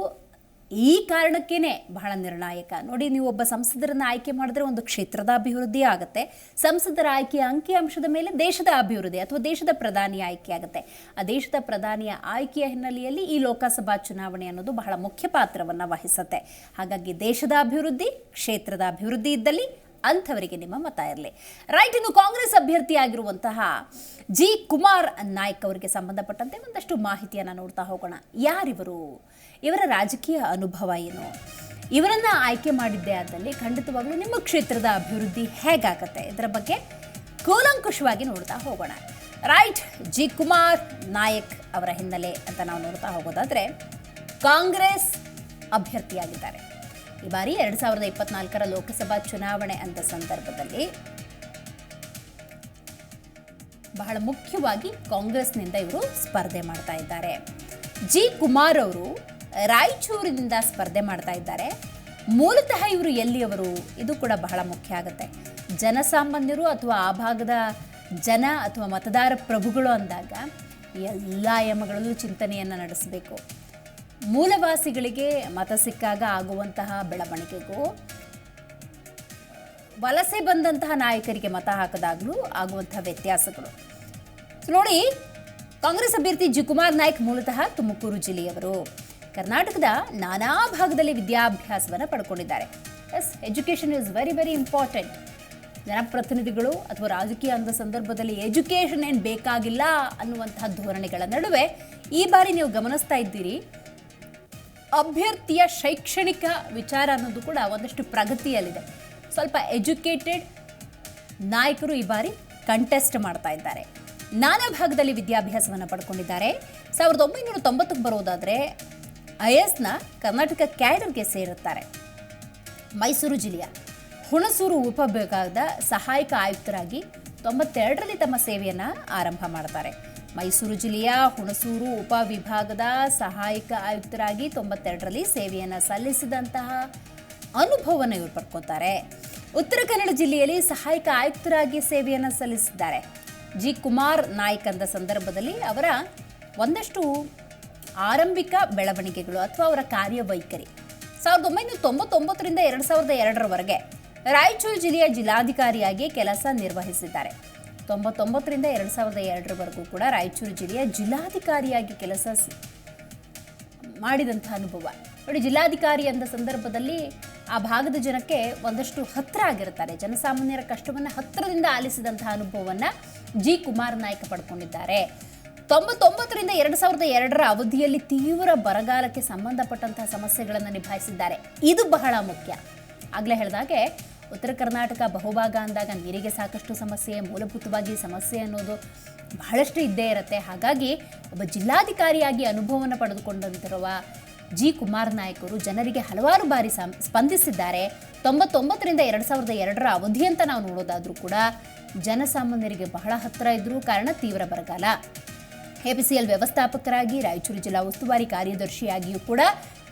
[SPEAKER 1] ಈ ಕಾರಣಕ್ಕೇನೆ ಬಹಳ ನಿರ್ಣಾಯಕ. ನೋಡಿ, ನೀವು ಒಬ್ಬ ಸಂಸದರನ್ನ ಆಯ್ಕೆ ಮಾಡಿದ್ರೆ ಒಂದು ಕ್ಷೇತ್ರದ ಅಭಿವೃದ್ಧಿ ಆಗುತ್ತೆ. ಸಂಸದರ ಆಯ್ಕೆಯ ಅಂಕಿಅಂಶದ ಮೇಲೆ ದೇಶದ ಅಭಿವೃದ್ಧಿ ಅಥವಾ ದೇಶದ ಪ್ರಧಾನಿ ಆಯ್ಕೆ ಆಗುತ್ತೆ. ಆ ದೇಶದ ಪ್ರಧಾನಿಯ ಆಯ್ಕೆಯ ಹಿನ್ನೆಲೆಯಲ್ಲಿ ಈ ಲೋಕಸಭಾ ಚುನಾವಣೆ ಅನ್ನೋದು ಬಹಳ ಮುಖ್ಯ ಪಾತ್ರವನ್ನು ವಹಿಸುತ್ತೆ. ಹಾಗಾಗಿ ದೇಶದ ಅಭಿವೃದ್ಧಿ, ಕ್ಷೇತ್ರದ ಅಭಿವೃದ್ಧಿ ಇದ್ದಲ್ಲಿ ಅಂಥವರಿಗೆ ನಿಮ್ಮ ಮತ ಇರಲಿ. ರೈಟ್, ಇನ್ನು ಕಾಂಗ್ರೆಸ್ ಅಭ್ಯರ್ಥಿಯಾಗಿರುವಂತಹ ಜಿ ಕುಮಾರ್ ನಾಯ್ಕ್ ಅವರಿಗೆ ಸಂಬಂಧಪಟ್ಟಂತೆ ಒಂದಷ್ಟು ಮಾಹಿತಿಯನ್ನು ನೋಡ್ತಾ ಹೋಗೋಣ. ಯಾರಿವರು? ಇವರ ರಾಜಕೀಯ ಅನುಭವ ಏನು? ಇವರನ್ನ ಆಯ್ಕೆ ಮಾಡಿದ್ದೆ ಆದಲ್ಲಿ ಖಂಡಿತವಾಗ್ಲೂ ನಿಮ್ಮ ಕ್ಷೇತ್ರದ ಅಭಿವೃದ್ಧಿ ಹೇಗಾಗತ್ತೆ? ಇದರ ಬಗ್ಗೆ ಕೂಲಂಕುಷವಾಗಿ ನೋಡ್ತಾ ಹೋಗೋಣ. ರೈಟ್, ಜಿ ಕುಮಾರ್ ನಾಯಕ್ ಅವರ ಹಿನ್ನೆಲೆ ಅಂತ ನಾವು ನೋಡ್ತಾ ಹೋಗೋದಾದ್ರೆ, ಕಾಂಗ್ರೆಸ್ ಅಭ್ಯರ್ಥಿಯಾಗಿದ್ದಾರೆ. ಈ ಬಾರಿ ಎರಡ್ ಸಾವಿರದ ಇಪ್ಪತ್ನಾಲ್ಕರ ಲೋಕಸಭಾ ಚುನಾವಣೆ ಅಂತ ಸಂದರ್ಭದಲ್ಲಿ ಬಹಳ ಮುಖ್ಯವಾಗಿ ಕಾಂಗ್ರೆಸ್ನಿಂದ ಇವರು ಸ್ಪರ್ಧೆ ಮಾಡ್ತಾ ಇದ್ದಾರೆ. ಜಿ ಕುಮಾರ್ ಅವರು ರಾಯಚೂರಿನಿಂದ ಸ್ಪರ್ಧೆ ಮಾಡ್ತಾ ಇದ್ದಾರೆ. ಮೂಲತಃ ಇವರು ಎಲ್ಲಿಯವರು? ಇದು ಕೂಡ ಬಹಳ ಮುಖ್ಯ ಆಗುತ್ತೆ. ಜನಸಾಮಾನ್ಯರು ಅಥವಾ ಆ ಭಾಗದ ಜನ ಅಥವಾ ಮತದಾರ ಪ್ರಭುಗಳು ಅಂದಾಗ ಎಲ್ಲ ಯಮಗಳಲ್ಲೂ ಚಿಂತನೆಯನ್ನು ನಡೆಸಬೇಕು. ಮೂಲವಾಸಿಗಳಿಗೆ ಮತ ಸಿಕ್ಕಾಗ ಆಗುವಂತಹ ಬೆಳವಣಿಗೆಗೂ, ವಲಸೆ ಬಂದಂತಹ ನಾಯಕರಿಗೆ ಮತ ಹಾಕದಾಗಲೂ ಆಗುವಂತಹ ವ್ಯತ್ಯಾಸಗಳು. ನೋಡಿ, ಕಾಂಗ್ರೆಸ್ ಅಭ್ಯರ್ಥಿ ಜಿಕುಮಾರ್ ನಾಯ್ಕ್ ಮೂಲತಃ ತುಮಕೂರು ಜಿಲ್ಲೆಯವರು. ಕರ್ನಾಟಕದ ನಾನಾ ಭಾಗದಲ್ಲಿ ವಿದ್ಯಾಭ್ಯಾಸವನ್ನು ಪಡ್ಕೊಂಡಿದ್ದಾರೆ. As education is very very important ಜನಪ್ರತಿನಿಧಿಗಳು ಅಥವಾ ರಾಜಕೀಯ ಅಂದ ಸಂದರ್ಭದಲ್ಲಿ ಎಜುಕೇಷನ್ ಏನು ಬೇಕಾಗಿಲ್ಲ ಅನ್ನುವಂತಹ ಧೋರಣೆಗಳ ನಡುವೆ ಈ ಬಾರಿ ನೀವು ಗಮನಿಸ್ತಾ ಇದ್ದೀರಿ. ಅಭ್ಯರ್ಥಿಯ ಶೈಕ್ಷಣಿಕ ವಿಚಾರ ಅನ್ನೋದು ಕೂಡ ಒಂದಷ್ಟು ಪ್ರಗತಿಯಲ್ಲಿದೆ. ಸ್ವಲ್ಪ ಎಜುಕೇಟೆಡ್ ನಾಯಕರು ಈ ಬಾರಿ ಕಂಟೆಸ್ಟ್ ಮಾಡ್ತಾ ಇದ್ದಾರೆ. ನಾನಾ ಭಾಗದಲ್ಲಿ ವಿದ್ಯಾಭ್ಯಾಸವನ್ನು ಪಡ್ಕೊಂಡಿದ್ದಾರೆ. ಸಾವಿರದ ಒಂಬೈನೂರ ತೊಂಬತ್ತಕ್ಕೆ ಬರೋದಾದರೆ ಐ ಎಸ್ನ ಕರ್ನಾಟಕ ಕ್ಯಾಡರ್ಗೆ ಸೇರುತ್ತಾರೆ. ಮೈಸೂರು ಜಿಲ್ಲೆಯ ಹುಣಸೂರು ಉಪವಿಭಾಗದ ಸಹಾಯಕ ಆಯುಕ್ತರಾಗಿ ತೊಂಬತ್ತೆರಡರಲ್ಲಿ ತಮ್ಮ ಸೇವೆಯನ್ನು ಆರಂಭ ಮಾಡ್ತಾರೆ. ಮೈಸೂರು ಜಿಲ್ಲೆಯ ಹುಣಸೂರು ಉಪವಿಭಾಗದ ಸಹಾಯಕ ಆಯುಕ್ತರಾಗಿ ತೊಂಬತ್ತೆರಡರಲ್ಲಿ ಸೇವೆಯನ್ನು ಸಲ್ಲಿಸಿದಂತಹ ಅನುಭವವನ್ನು ಇವರು ಪಡ್ಕೋತಾರೆ. ಉತ್ತರ ಕನ್ನಡ ಜಿಲ್ಲೆಯಲ್ಲಿ ಸಹಾಯಕ ಆಯುಕ್ತರಾಗಿ ಸೇವೆಯನ್ನು ಸಲ್ಲಿಸಿದ್ದಾರೆ. ಜಿ ಕುಮಾರ್ ನಾಯ್ಕ್ ಸಂದರ್ಭದಲ್ಲಿ ಅವರ ಒಂದಷ್ಟು ಆರಂಭಿಕ ಬೆಳವಣಿಗೆಗಳು ಅಥವಾ ಅವರ ಕಾರ್ಯವೈಖರಿ. ಸಾವಿರದ ಒಂಬೈನೂರ ತೊಂಬತ್ತೊಂಬತ್ತರಿಂದ ಎರಡು ಸಾವಿರದ ಎರಡರವರೆಗೆ ರಾಯಚೂರು ಜಿಲ್ಲೆಯ ಜಿಲ್ಲಾಧಿಕಾರಿಯಾಗಿ ಕೆಲಸ ನಿರ್ವಹಿಸಿದ್ದಾರೆ. ತೊಂಬತ್ತೊಂಬತ್ತರಿಂದ ಎರಡು ಸಾವಿರದ ಎರಡರವರೆಗೂ ಕೂಡ ರಾಯಚೂರು ಜಿಲ್ಲೆಯ ಜಿಲ್ಲಾಧಿಕಾರಿಯಾಗಿ ಕೆಲಸ ಮಾಡಿದಂಥ ಅನುಭವ. ನೋಡಿ, ಜಿಲ್ಲಾಧಿಕಾರಿ ಅಂದ ಸಂದರ್ಭದಲ್ಲಿ ಆ ಭಾಗದ ಜನಕ್ಕೆ ಒಂದಷ್ಟು ಹತ್ತಿರ ಆಗಿರ್ತಾರೆ. ಜನಸಾಮಾನ್ಯರ ಕಷ್ಟವನ್ನು ಹತ್ತಿರದಿಂದ ಆಲಿಸಿದಂತಹ ಅನುಭವವನ್ನು ಜಿ. ಕುಮಾರ್ ನಾಯ್ಕ ಪಡ್ಕೊಂಡಿದ್ದಾರೆ. ತೊಂಬತ್ತೊಂಬತ್ತರಿಂದ ಎರಡು ಸಾವಿರದ ಎರಡರ ಅವಧಿಯಲ್ಲಿ ತೀವ್ರ ಬರಗಾಲಕ್ಕೆ ಸಂಬಂಧಪಟ್ಟಂತಹ ಸಮಸ್ಯೆಗಳನ್ನು ನಿಭಾಯಿಸಿದ್ದಾರೆ. ಇದು ಬಹಳ ಮುಖ್ಯ. ಆಗ್ಲೇ ಹೇಳಿದಾಗೆ, ಉತ್ತರ ಕರ್ನಾಟಕ ಬಹುಭಾಗ ಅಂದಾಗ ನೀರಿಗೆ ಸಾಕಷ್ಟು ಸಮಸ್ಯೆ, ಮೂಲಭೂತವಾಗಿ ಸಮಸ್ಯೆ ಅನ್ನೋದು ಬಹಳಷ್ಟು ಇದ್ದೇ ಇರುತ್ತೆ. ಹಾಗಾಗಿ ಒಬ್ಬ ಜಿಲ್ಲಾಧಿಕಾರಿಯಾಗಿ ಅನುಭವವನ್ನು ಪಡೆದುಕೊಂಡಂತಿರುವ ಜಿ. ಕುಮಾರ್ ನಾಯಕರು ಜನರಿಗೆ ಹಲವಾರು ಬಾರಿ ಸ್ಪಂದಿಸಿದ್ದಾರೆ. ತೊಂಬತ್ತೊಂಬತ್ತರಿಂದ ಎರಡು ಸಾವಿರದ ಎರಡರ ಅವಧಿ ಅಂತ ನಾವು ನೋಡೋದಾದ್ರೂ ಕೂಡ, ಜನಸಾಮಾನ್ಯರಿಗೆ ಬಹಳ ಹತ್ತಿರ ಇದ್ರೂ ಕಾರಣ ತೀವ್ರ ಬರಗಾಲ. ಎಪಿಸಿಎಲ್ ವ್ಯವಸ್ಥಾಪಕರಾಗಿ ರಾಯಚೂರು ಜಿಲ್ಲಾ ಉಸ್ತುವಾರಿ ಕಾರ್ಯದರ್ಶಿಯಾಗಿಯೂ ಕೂಡ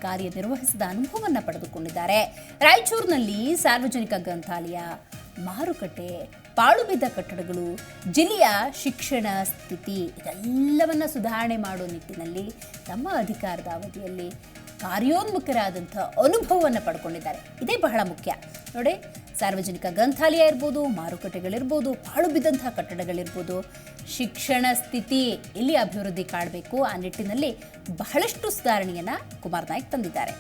[SPEAKER 1] ಕಾರ್ಯನಿರ್ವಹಿಸಿದ ಅನುಭವವನ್ನು ಪಡೆದುಕೊಂಡಿದ್ದಾರೆ. ರಾಯಚೂರಿನಲ್ಲಿ ಸಾರ್ವಜನಿಕ ಗ್ರಂಥಾಲಯ, ಮಾರುಕಟ್ಟೆ ಪಾಳುಬಿದ್ದ ಕಟ್ಟಡಗಳು, ಜಿಲ್ಲೆಯ ಶಿಕ್ಷಣ ಸ್ಥಿತಿ ಇದೆಲ್ಲವನ್ನ ಸುಧಾರಣೆ ಮಾಡುವ ನಿಟ್ಟಿನಲ್ಲಿ ತಮ್ಮ ಅಧಿಕಾರದ ಅವಧಿಯಲ್ಲಿ ಕಾರ್ಯೋನ್ಮುಖರಾದಂಥ ಅನುಭವವನ್ನು ಪಡ್ಕೊಂಡಿದ್ದಾರೆ. ಇದೇ ಬಹಳ ಮುಖ್ಯ. ನೋಡಿ, ಸಾರ್ವಜನಿಕ ಗ್ರಂಥಾಲಯ ಇರ್ಬೋದು, ಮಾರುಕಟ್ಟೆಗಳಿರ್ಬೋದು, ಪಾಳು ಬಿದ್ದಂತಹ ಕಟ್ಟಡಗಳಿರ್ಬೋದು ಶಿಕ್ಷಣ ಸ್ಥಿತಿ ಇಲ್ಲಿ ಅಭಿವೃದ್ಧಿ ಕಾಣಬೇಕು ಆ ನಿಟ್ಟಿನಲ್ಲಿ ಬಹಳಷ್ಟು ಸುಧಾರಣೆಯನ್ನು ಕುಮಾರ್ ನಾಯ್ಕ್ ತಂದಿದ್ದಾರೆ.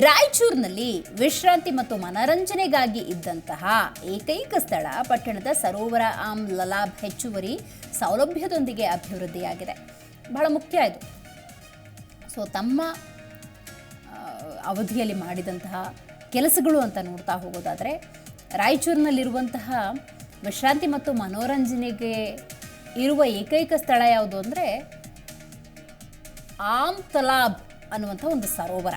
[SPEAKER 1] ರಾಯಚೂರಿನಲ್ಲಿ ವಿಶ್ರಾಂತಿ ಮತ್ತು ಮನರಂಜನೆಗಾಗಿ ಇದ್ದಂತಹ ಏಕೈಕ ಸ್ಥಳ ಪಟ್ಟಣದ ಸರೋವರ ಆಮ್ ಲಲಾಬ್ ಹೆಚ್ಚುವರಿ ಸೌಲಭ್ಯದೊಂದಿಗೆ ಅಭಿವೃದ್ಧಿಯಾಗಿದೆ. ಬಹಳ ಮುಖ್ಯ ಇದು. ಸೊ ತಮ್ಮ ಅವಧಿಯಲ್ಲಿ ಮಾಡಿದಂತಹ ಕೆಲಸಗಳು ಅಂತ ನೋಡ್ತಾ ಹೋಗೋದಾದರೆ ರಾಯಚೂರಿನಲ್ಲಿರುವಂತಹ ವಿಶ್ರಾಂತಿ ಮತ್ತು ಮನೋರಂಜನೆಗೆ ಇರುವ ಏಕೈಕ ಸ್ಥಳ ಯಾವುದು ಅಂದರೆ ಆಮ್ ತಲಾಬ್ ಅನ್ನುವಂಥ ಒಂದು ಸರೋವರ.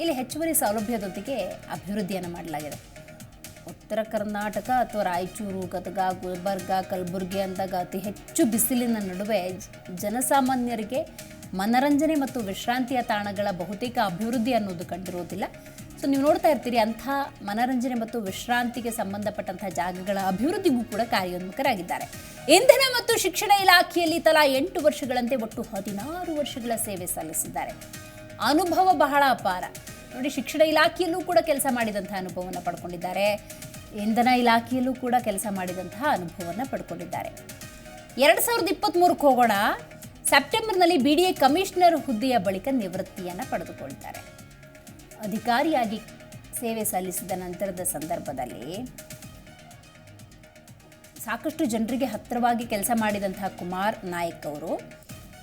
[SPEAKER 1] ಇಲ್ಲಿ ಹೆಚ್ಚುವರಿ ಸೌಲಭ್ಯದೊಂದಿಗೆ ಅಭಿವೃದ್ಧಿಯನ್ನು ಮಾಡಲಾಗಿದೆ. ಉತ್ತರ ಕರ್ನಾಟಕ ಅಥವಾ ರಾಯಚೂರು, ಗದಗ, ಗುಲ್ಬರ್ಗ, ಕಲಬುರಗಿ ಅಂದಾಗ ಅತಿ ಹೆಚ್ಚು ಬಿಸಿಲಿನ ನಡುವೆ ಜನಸಾಮಾನ್ಯರಿಗೆ ಮನರಂಜನೆ ಮತ್ತು ವಿಶ್ರಾಂತಿಯ ತಾಣಗಳ ಬಹುತೇಕ ಅಭಿವೃದ್ಧಿ ಅನ್ನೋದು ಕಂಡಿರೋದಿಲ್ಲ. ಸೊ ನೀವು ನೋಡ್ತಾ ಇರ್ತೀರಿ ಅಂಥ ಮನರಂಜನೆ ಮತ್ತು ವಿಶ್ರಾಂತಿಗೆ ಸಂಬಂಧಪಟ್ಟಂತಹ ಜಾಗಗಳ ಅಭಿವೃದ್ಧಿಗೂ ಕೂಡ ಕಾರ್ಯೋನ್ಮುಖರಾಗಿದ್ದಾರೆ. ಇಂಧನ ಮತ್ತು ಶಿಕ್ಷಣ ಇಲಾಖೆಯಲ್ಲಿ ತಲಾ ಎಂಟು ವರ್ಷಗಳಂತೆ ಒಟ್ಟು ಹದಿನಾರು ವರ್ಷಗಳ ಸೇವೆ ಸಲ್ಲಿಸಿದ್ದಾರೆ. ಅನುಭವ ಬಹಳ ಅಪಾರ. ನೋಡಿ, ಶಿಕ್ಷಣ ಇಲಾಖೆಯಲ್ಲೂ ಕೂಡ ಕೆಲಸ ಮಾಡಿದಂತಹ ಅನುಭವವನ್ನು ಪಡ್ಕೊಂಡಿದ್ದಾರೆ. ಇಂಧನ ಇಲಾಖೆಯಲ್ಲೂ ಕೂಡ ಕೆಲಸ ಮಾಡಿದಂತಹ ಅನುಭವವನ್ನು ಪಡ್ಕೊಂಡಿದ್ದಾರೆ. ಎರಡ್ ಸಾವಿರದ ಇಪ್ಪತ್ತ್ಮೂರಕ್ಕೆ ಹೋಗೋಣ. ಸೆಪ್ಟೆಂಬರ್ನಲ್ಲಿ ಬಿ ಡಿ ಕಮಿಷನರ್ ಹುದ್ದೆಯ ಬಳಿಕ ನಿವೃತ್ತಿಯನ್ನು ಪಡೆದುಕೊಳ್ತಾರೆ. ಅಧಿಕಾರಿಯಾಗಿ ಸೇವೆ ಸಲ್ಲಿಸಿದ ನಂತರದ ಸಂದರ್ಭದಲ್ಲಿ ಸಾಕಷ್ಟು ಜನರಿಗೆ ಹತ್ತಿರವಾಗಿ ಕೆಲಸ ಮಾಡಿದಂತಹ ಕುಮಾರ್ ನಾಯಕ್ ಅವರು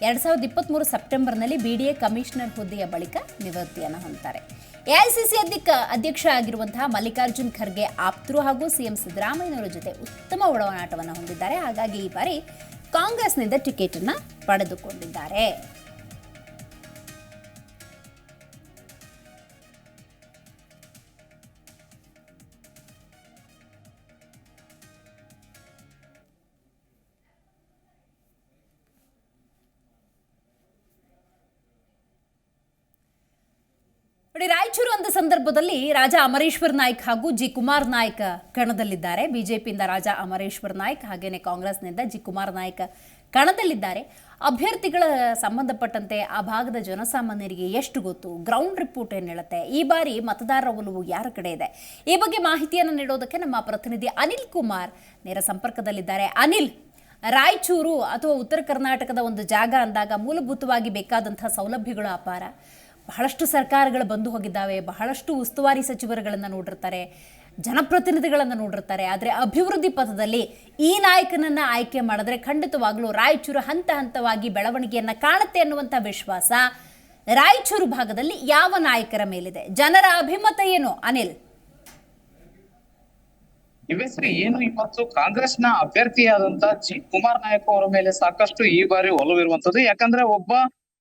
[SPEAKER 1] ಎರಡು ಸಾವಿರದ ಇಪ್ಪತ್ತ್ಮೂರು ಸೆಪ್ಟೆಂಬರ್ನಲ್ಲಿ ಬಿ ಡಿ ಎ ಕಮಿಷನರ್ ಹುದ್ದೆಯ ಬಳಿಕ ನಿವೃತ್ತಿಯನ್ನು ಹೊಂದ್ತಾರೆ ಸಿ ಅಧ್ಯಕ್ಷ ಅಧ್ಯಕ್ಷ ಆಗಿರುವಂತಹ ಮಲ್ಲಿಕಾರ್ಜುನ್ ಖರ್ಗೆ ಆಪ್ತರು ಹಾಗೂ ಸಿಎಂ ಸಿದ್ದರಾಮಯ್ಯನವರ ಜೊತೆ ಉತ್ತಮ ಒಡನಾಟವನ್ನು ಹೊಂದಿದ್ದಾರೆ. ಹಾಗಾಗಿ ಈ ಬಾರಿ ಕಾಂಗ್ರೆಸ್ನಿಂದ ಟಿಕೆಟನ್ನು ಪಡೆದುಕೊಂಡಿದ್ದಾರೆ. ಸಂದರ್ಭದಲ್ಲಿ ರಾಜ ಅಮರೇಶ್ವರ್ ನಾಯ್ಕ್ ಹಾಗೂ ಜಿ ಕುಮಾರ್ ನಾಯ್ಕ್ ಕಣದಲ್ಲಿದ್ದಾರೆ. ಬಿಜೆಪಿಯಿಂದ ರಾಜ ಅಮರೇಶ್ವರ್ ನಾಯ್ಕ್ ಹಾಗೇನೆ ಕಾಂಗ್ರೆಸ್ನಿಂದ ಜಿ ಕುಮಾರ್ ನಾಯ್ಕ್ ಕಣದಲ್ಲಿದ್ದಾರೆ. ಅಭ್ಯರ್ಥಿಗಳ ಸಂಬಂಧಪಟ್ಟಂತೆ ಆ ಭಾಗದ ಜನಸಾಮಾನ್ಯರಿಗೆ ಎಷ್ಟು ಗೊತ್ತು? ಗ್ರೌಂಡ್ ರಿಪೋರ್ಟ್ ಏನು ಹೇಳುತ್ತೆ? ಈ ಬಾರಿ ಮತದಾರರ ಒಲವು ಯಾರ ಕಡೆ ಇದೆ? ಈ ಬಗ್ಗೆ ಮಾಹಿತಿಯನ್ನು ನೀಡೋದಕ್ಕೆ ನಮ್ಮ ಪ್ರತಿನಿಧಿ ಅನಿಲ್ ಕುಮಾರ್ ನೇರ ಸಂಪರ್ಕದಲ್ಲಿದ್ದಾರೆ. ಅನಿಲ್, ರಾಯಚೂರು ಅಥವಾ ಉತ್ತರ ಕರ್ನಾಟಕದ ಒಂದು ಜಾಗ ಅಂದಾಗ ಮೂಲಭೂತವಾಗಿ ಬೇಕಾದಂತಹ ಸೌಲಭ್ಯಗಳು ಅಪಾರ. ಬಹಳಷ್ಟು ಸರ್ಕಾರಗಳು ಬಂದು ಹೋಗಿದ್ದಾವೆ, ಬಹಳಷ್ಟು ಉಸ್ತುವಾರಿ ಸಚಿವರುಗಳನ್ನು ನೋಡಿರ್ತಾರೆ, ಜನಪ್ರತಿನಿಧಿಗಳನ್ನು ನೋಡಿರ್ತಾರೆ, ಆದರೆ ಅಭಿವೃದ್ಧಿ ಪಥದಲ್ಲಿ ಈ ನಾಯಕನನ್ನ ಆಯ್ಕೆ ಮಾಡಿದ್ರೆ ಖಂಡಿತವಾಗಲೂ ರಾಯಚೂರು ಹಂತ ಹಂತವಾಗಿ ಬೆಳವಣಿಗೆಯನ್ನ ಕಾಣುತ್ತೆ ಅನ್ನುವಂಥ ವಿಶ್ವಾಸ ರಾಯಚೂರು ಭಾಗದಲ್ಲಿ ಯಾವ ನಾಯಕರ ಮೇಲಿದೆ? ಜನರ ಅಭಿಮತ ಏನು, ಅನಿಲ್?
[SPEAKER 2] ಇವೇಸ್ರಿ ಏನು ಇವತ್ತು ಕಾಂಗ್ರೆಸ್ನ ಅಭ್ಯರ್ಥಿಯಾದಂತ ಜಿ ಕುಮಾರ್ ನಾಯಕ್ ಅವರ ಮೇಲೆ ಸಾಕಷ್ಟು ಈ ಬಾರಿ ಒಲವಿರುವಂತದ್ದು ಯಾಕಂದ್ರೆ ಒಬ್ಬ